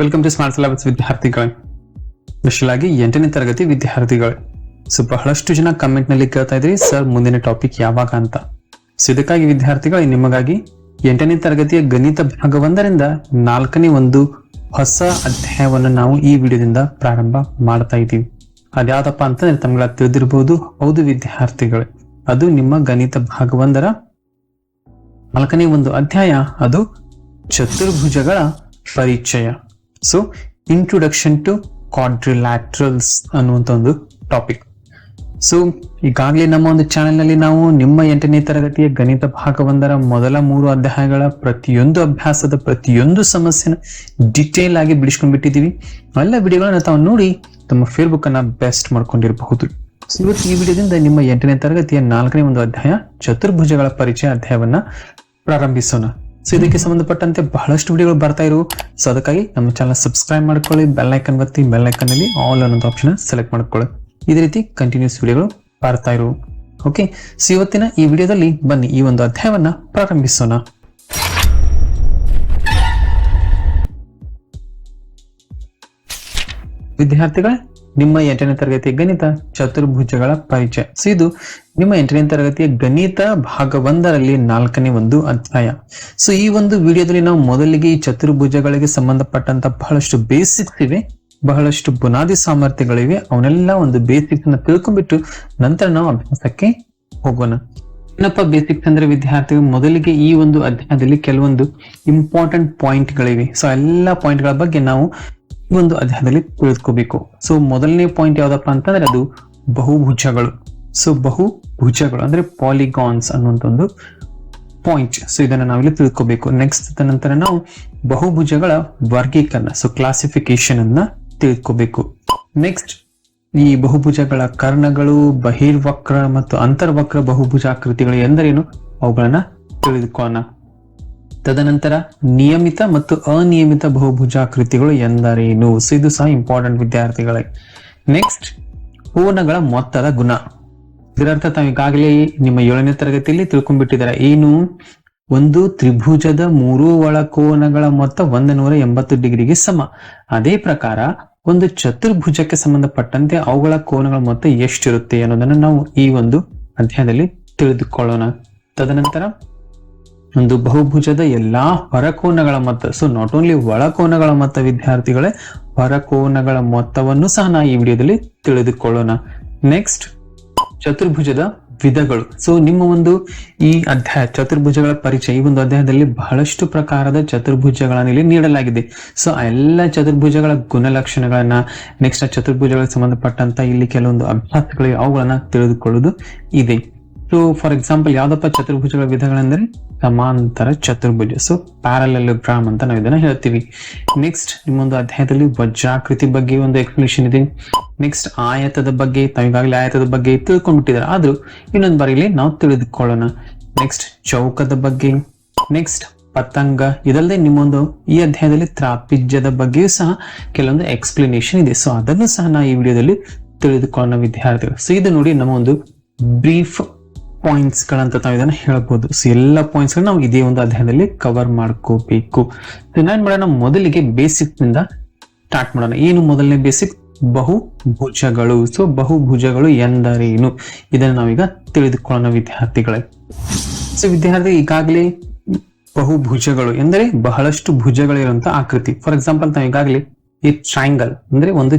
Welcome to smart syllabus ವಿದ್ಯಾರ್ಥಿಗಳೇ. Special ಎಂಟನೇ ತರಗತಿ ವಿದ್ಯಾರ್ಥಿಗಳೇ. ಸೊ ಬಹಳಷ್ಟು ಜನ ಕಮೆಂಟ್ನಲ್ಲಿ ಕೇಳ್ತಾ ಇದ್ರಿ ಸರ್ ಮುಂದಿನ ಟಾಪಿಕ್ ಯಾವಾಗ ಅಂತ. ಸೊ ಇದಕ್ಕಾಗಿ ವಿದ್ಯಾರ್ಥಿಗಳು, ನಿಮಗಾಗಿ ಎಂಟನೇ ತರಗತಿಯ ಗಣಿತ ಭಾಗ ಒಂದರಿಂದ ನಾಲ್ಕನೇ ಒಂದು ಹೊಸ ಅಧ್ಯಾಯವನ್ನು ನಾವು ಈ ವಿಡಿಯೋದಿಂದ ಪ್ರಾರಂಭ ಮಾಡ್ತಾ ಇದ್ದೀವಿ. ಅದ್ಯಾವ್ದಪ್ಪ ಅಂತಂದ್ರೆ ತಮ್ಗಳ ತಿಳಿದಿರಬಹುದು ಹೌದು ವಿದ್ಯಾರ್ಥಿಗಳೇ, ಅದು ನಿಮ್ಮ ಗಣಿತ ಭಾಗ ಒಂದರ ನಾಲ್ಕನೇ ಒಂದು ಅಧ್ಯಾಯ. ಅದು ಚತುರ್ಭುಜಗಳ ಪರಿಚಯ. ಸೊ ಇಂಟ್ರೊಡಕ್ಷನ್ ಟು ಕ್ವಾಡ್ರಿಲ್ಯಾಟ್ರಲ್ಸ್ ಅನ್ನುವಂತ ಒಂದು ಟಾಪಿಕ್ ಸೊ ಈಗಾಗಲೇ ನಮ್ಮ ಒಂದು ಚಾನೆಲ್ನಲ್ಲಿ ನಾವು ನಿಮ್ಮ ಎಂಟನೇ ತರಗತಿಯ ಗಣಿತ ಭಾಗ ಒಂದರ ಮೊದಲ ಮೂರು ಅಧ್ಯಾಯಗಳ ಪ್ರತಿಯೊಂದು ಅಭ್ಯಾಸದ ಪ್ರತಿಯೊಂದು ಸಮಸ್ಯೆನ ಡಿಟೇಲ್ ಆಗಿ ಬಿಡಿಸ್ಕೊಂಡು ಬಿಟ್ಟಿದ್ದೀವಿ ಎಲ್ಲ ವಿಡಿಯೋಗಳನ್ನ ತಾವು ನೋಡಿ ತಮ್ಮ ಫೇಸ್ಬುಕ್ ಅನ್ನ ಬೆಸ್ಟ್ ಮಾಡ್ಕೊಂಡಿರಬಹುದು. ಇವತ್ತು ಈ ವಿಡಿಯೋದಿಂದ ನಿಮ್ಮ ಎಂಟನೇ ತರಗತಿಯ ನಾಲ್ಕನೇ ಒಂದು ಅಧ್ಯಾಯ ಚತುರ್ಭುಜಗಳ ಪರಿಚಯ ಅಧ್ಯಾಯವನ್ನ ಪ್ರಾರಂಭಿಸೋಣ. ಸೊ ಇದಕ್ಕೆ ಸಂಬಂಧಪಟ್ಟಂತೆ ಬಹಳಷ್ಟು ವಿಡಿಯೋಗಳು ಬರ್ತಾ ಇರು ಸೊ ಅದಕ್ಕಾಗಿ ನಮ್ಮ ಚಾನಲ್ ಸಬ್ಸ್ಕ್ರೈಬ್ ಮಾಡ್ಕೊಳ್ಳಿ ಬೆಲ್ ಐಕನ್ ಒತ್ತಿ ಬೆಲ್ ಐಕನ್ ಅಲ್ಲಿ ಆಲ್ ಅನ್ನೋದು ಆಪ್ಷನ್ ಸೆಲೆಕ್ಟ್ ಮಾಡ್ಕೊಳ್ಳಿ. ಇದೇ ರೀತಿ ಕಂಟಿನ್ಯೂಸ್ ವಿಡಿಯೋಗಳು ಬರ್ತಾ ಇರು ಓಕೆ ಸೊ ಇವತ್ತಿನ ಈ ವಿಡಿಯೋದಲ್ಲಿ ಬನ್ನಿ, ಈ ಒಂದು ಅಧ್ಯಾಯವನ್ನ ಪ್ರಾರಂಭಿಸೋಣ. ವಿದ್ಯಾರ್ಥಿಗಳೇ ನಿಮ್ಮ ಎಂಟನೇ ತರಗತಿಯ ಗಣಿತ ಚತುರ್ಭುಜಗಳ ಪರಿಚಯ. ಸೊ ಇದು ನಿಮ್ಮ ಎಂಟನೇ ತರಗತಿಯ ಗಣಿತ ಭಾಗ ಒಂದರಲ್ಲಿ ನಾಲ್ಕನೇ ಒಂದು ಅಧ್ಯಾಯ. ಸೊ ಈ ಒಂದು ವಿಡಿಯೋದಲ್ಲಿ ನಾವು ಮೊದಲಿಗೆ ಈ ಚತುರ್ಭುಜಗಳಿಗೆ ಸಂಬಂಧಪಟ್ಟಂತ ಬಹಳಷ್ಟು ಬೇಸಿಕ್ಸ್ ಇವೆ, ಬಹಳಷ್ಟು ಬುನಾದಿ ಸಾಮರ್ಥ್ಯಗಳಿವೆ, ಅವನ್ನೆಲ್ಲ ಒಂದು ಬೇಸಿಕ್ಸ್ ಅನ್ನ ತಿಳ್ಕೊಂಡ್ಬಿಟ್ಟು ನಂತರ ನಾವು ಅಭ್ಯಾಸಕ್ಕೆ ಹೋಗೋಣ. ಏನಪ್ಪ ಬೇಸಿಕ್ಸ್ ಅಂದ್ರೆ ವಿದ್ಯಾರ್ಥಿಗಳು? ಮೊದಲಿಗೆ ಈ ಒಂದು ಅಧ್ಯಾಯದಲ್ಲಿ ಕೆಲವೊಂದು ಇಂಪಾರ್ಟೆಂಟ್ ಪಾಯಿಂಟ್ ಗಳಿವೆ. ಸೊ ಎಲ್ಲಾ ಪಾಯಿಂಟ್ಗಳ ಬಗ್ಗೆ ನಾವು ಒಂದು ಅಧ್ಯಾಯದಲ್ಲಿ ತಿಳಿದುಕೋಬೇಕು ಸೊ ಮೊದಲನೇ ಪಾಯಿಂಟ್ ಯಾವ್ದಪ್ಪ ಅಂತಂದ್ರೆ ಅದು ಬಹುಭುಜಗಳು. ಸೊ ಬಹುಭುಜಗಳು ಅಂದ್ರೆ ಪಾಲಿಗಾನ್ಸ್ ಅನ್ನುವಂತ ಒಂದು ಪಾಯಿಂಟ್ ಸೊ ಇದನ್ನ ನಾವಿಲ್ಲಿ ತಿಳ್ಕೋಬೇಕು ನೆಕ್ಸ್ಟ್ ನಂತರ ನಾವು ಬಹುಭುಜಗಳ ವರ್ಗೀಕರಣ ಸೊ ಕ್ಲಾಸಿಫಿಕೇಶನ್ ಅನ್ನ ತಿಳ್ಕೋಬೇಕು ನೆಕ್ಸ್ಟ್ ಈ ಬಹುಭುಜಗಳ ಕರ್ಣಗಳು, ಬಹಿರ್ವಕ್ರ ಮತ್ತು ಅಂತರ್ವಕ್ರ ಬಹುಭುಜಾಕೃತಿಗಳು ಎಂದರೇನು? ಅವುಗಳನ್ನ ತಿಳಿದುಕೋಣ ತದನಂತರ ನಿಯಮಿತ ಮತ್ತು ಅನಿಯಮಿತ ಬಹುಭುಜಾಕೃತಿಗಳು ಎಂದರೇನು? ಸೊ ಇದು ಸಹ ಇಂಪಾರ್ಟೆಂಟ್ ವಿದ್ಯಾರ್ಥಿಗಳೇ. ನೆಕ್ಸ್ಟ್ ಪೂರ್ಣಗಳ ಮೊತ್ತದ ಗುಣ. ಇದರರ್ಥ ತಾವೀಗಾಗಲೇ ನಿಮ್ಮ ಏಳನೇ ತರಗತಿಯಲ್ಲಿ ತಿಳ್ಕೊಂಡ್ಬಿಟ್ಟಿದ್ದಾರೆ. ಏನು? ಒಂದು ತ್ರಿಭುಜದ ಮೂರು ಒಳಕೋನಗಳ ಮೊತ್ತ ಒಂದು ನೂರ ಎಂಬತ್ತು ಡಿಗ್ರಿಗೆ ಸಮ. ಅದೇ ಪ್ರಕಾರ, ಒಂದು ಚತುರ್ಭುಜಕ್ಕೆ ಸಂಬಂಧಪಟ್ಟಂತೆ ಅವುಗಳ ಕೋನಗಳ ಮೊತ್ತ ಎಷ್ಟಿರುತ್ತೆ ಅನ್ನೋದನ್ನ ನಾವು ಈ ಒಂದು ಅಧ್ಯಾಯದಲ್ಲಿ ತಿಳಿದುಕೊಳ್ಳೋಣ. ತದನಂತರ ಒಂದು ಬಹುಭುಜದ ಎಲ್ಲಾ ಹೊರಕೋನಗಳ ಮೊತ್ತ ಸೊ ನಾಟ್ ಓನ್ಲಿ ಒಳಕೋನಗಳ ಮೊತ್ತ ವಿದ್ಯಾರ್ಥಿಗಳೇ ಹೊರಕೋನಗಳ ಮೊತ್ತವನ್ನು ಸಹ ನಾ ಈ ವಿಡಿಯೋದಲ್ಲಿ ತಿಳಿದುಕೊಳ್ಳೋಣ. ನೆಕ್ಸ್ಟ್ ಚತುರ್ಭುಜದ ವಿಧಗಳು. ಸೊ ನಿಮ್ಮ ಒಂದು ಈ ಅಧ್ಯಾಯ, ಚತುರ್ಭುಜಗಳ ಪರಿಚಯ, ಈ ಒಂದು ಅಧ್ಯಾಯದಲ್ಲಿ ಬಹಳಷ್ಟು ಪ್ರಕಾರದ ಚತುರ್ಭುಜಗಳನ್ನು ಇಲ್ಲಿ ನೀಡಲಾಗಿದೆ. ಸೊ ಎಲ್ಲ ಚತುರ್ಭುಜಗಳ ಗುಣಲಕ್ಷಣಗಳನ್ನ ನೆಕ್ಸ್ಟ್ ಚತುರ್ಭುಜಗಳಿಗೆ ಸಂಬಂಧಪಟ್ಟಂತ ಇಲ್ಲಿ ಕೆಲವೊಂದು ಅಭ್ಯಾಸಗಳಿವೆ ಅವುಗಳನ್ನ ತಿಳಿದುಕೊಳ್ಳುವುದು ಇದೆ. ಸೊ ಫಾರ್ ಎಕ್ಸಾಂಪಲ್ ಯಾವ್ದಪ್ಪ ಚತುರ್ಭುಜಗಳ ವಿಧಗಳೆಂದರೆ? ಸಮಾಂತರ ಚತುರ್ಭುಜ. ಸೊ ಪ್ಯಾರಲೆಲೋಗ್ರಾಮ್ ಅಂತ ನಾವು ಇದನ್ನ ಹೇಳ್ತೀವಿ. ನೆಕ್ಸ್ಟ್ ನಿಮ್ಮೊಂದು ಅಧ್ಯಾಯದಲ್ಲಿ ವಜ್ರಾಕೃತಿ ಬಗ್ಗೆ ಒಂದು ಎಕ್ಸ್ಪ್ಲನೇಷನ್ ಇದೆ. ನೆಕ್ಸ್ಟ್ ಆಯತದ ಬಗ್ಗೆ ತಾವೀಗಾಗಲೇ ಆಯತದ ಬಗ್ಗೆ ತಿಳ್ಕೊಂಡ್ಬಿಟ್ಟಿದ್ದಾರೆ? ಆದ್ರೂ ಇನ್ನೊಂದು ಬಾರಿಲಿ ನಾವು ತಿಳಿದುಕೊಳ್ಳೋಣ. ನೆಕ್ಸ್ಟ್ ಚೌಕದ ಬಗ್ಗೆ. ನೆಕ್ಸ್ಟ್ ಪತಂಗ. ಇದಲ್ಲದೆ ನಿಮ್ಮೊಂದು ಈ ಅಧ್ಯಾಯದಲ್ಲಿ ತ್ರಾಪಿಜ್ಯದ ಬಗ್ಗೆಯೂ ಸಹ ಕೆಲವೊಂದು ಎಕ್ಸ್ಪ್ಲನೇಷನ್ ಇದೆ. ಸೊ ಅದನ್ನು ಸಹ ನಾವು ಈ ವಿಡಿಯೋದಲ್ಲಿ ತಿಳಿದುಕೊಳ್ಳೋಣ, ವಿದ್ಯಾರ್ಥಿಗಳು. ಸೊ ಇದು ನೋಡಿ ನಮ್ಮ ಒಂದು ಬ್ರೀಫ್ ಪಾಯಿಂಟ್ಸ್ ಗಳಂತ ತಾವು ಇದನ್ನ ಹೇಳಬಹುದು ಸೊ ಎಲ್ಲ ಪಾಯಿಂಟ್ಸ್ ನಾವು ಇದೇ ಒಂದು ಅಧ್ಯಾಯದಲ್ಲಿ ಕವರ್ ಮಾಡ್ಕೋಬೇಕು. ಏನ್ ಮಾಡೋಣ? ಮೊದಲಿಗೆ ಬೇಸಿಕ್ನಿಂದ ಸ್ಟಾರ್ಟ್ ಮಾಡೋಣ. ಏನು ಮೊದಲನೇ ಬೇಸಿಕ್ ಬಹುಭುಜಗಳು. ಸೊ ಬಹುಭುಜಗಳು ಎಂದರೇನು? ಇದನ್ನ ನಾವೀಗ ತಿಳಿದುಕೊಳ್ಳೋಣ ವಿದ್ಯಾರ್ಥಿಗಳೇ. ಸೊ ವಿದ್ಯಾರ್ಥಿ, ಈಗಾಗಲೇ ಬಹುಭುಜಗಳು ಎಂದರೆ ಬಹಳಷ್ಟು ಭುಜಗಳಿರುವಂತಹ ಆಕೃತಿ. ಫಾರ್ ಎಕ್ಸಾಂಪಲ್ ನಾವು ಈ ಟ್ರಯಾಂಗಲ್ ಅಂದ್ರೆ ಒಂದು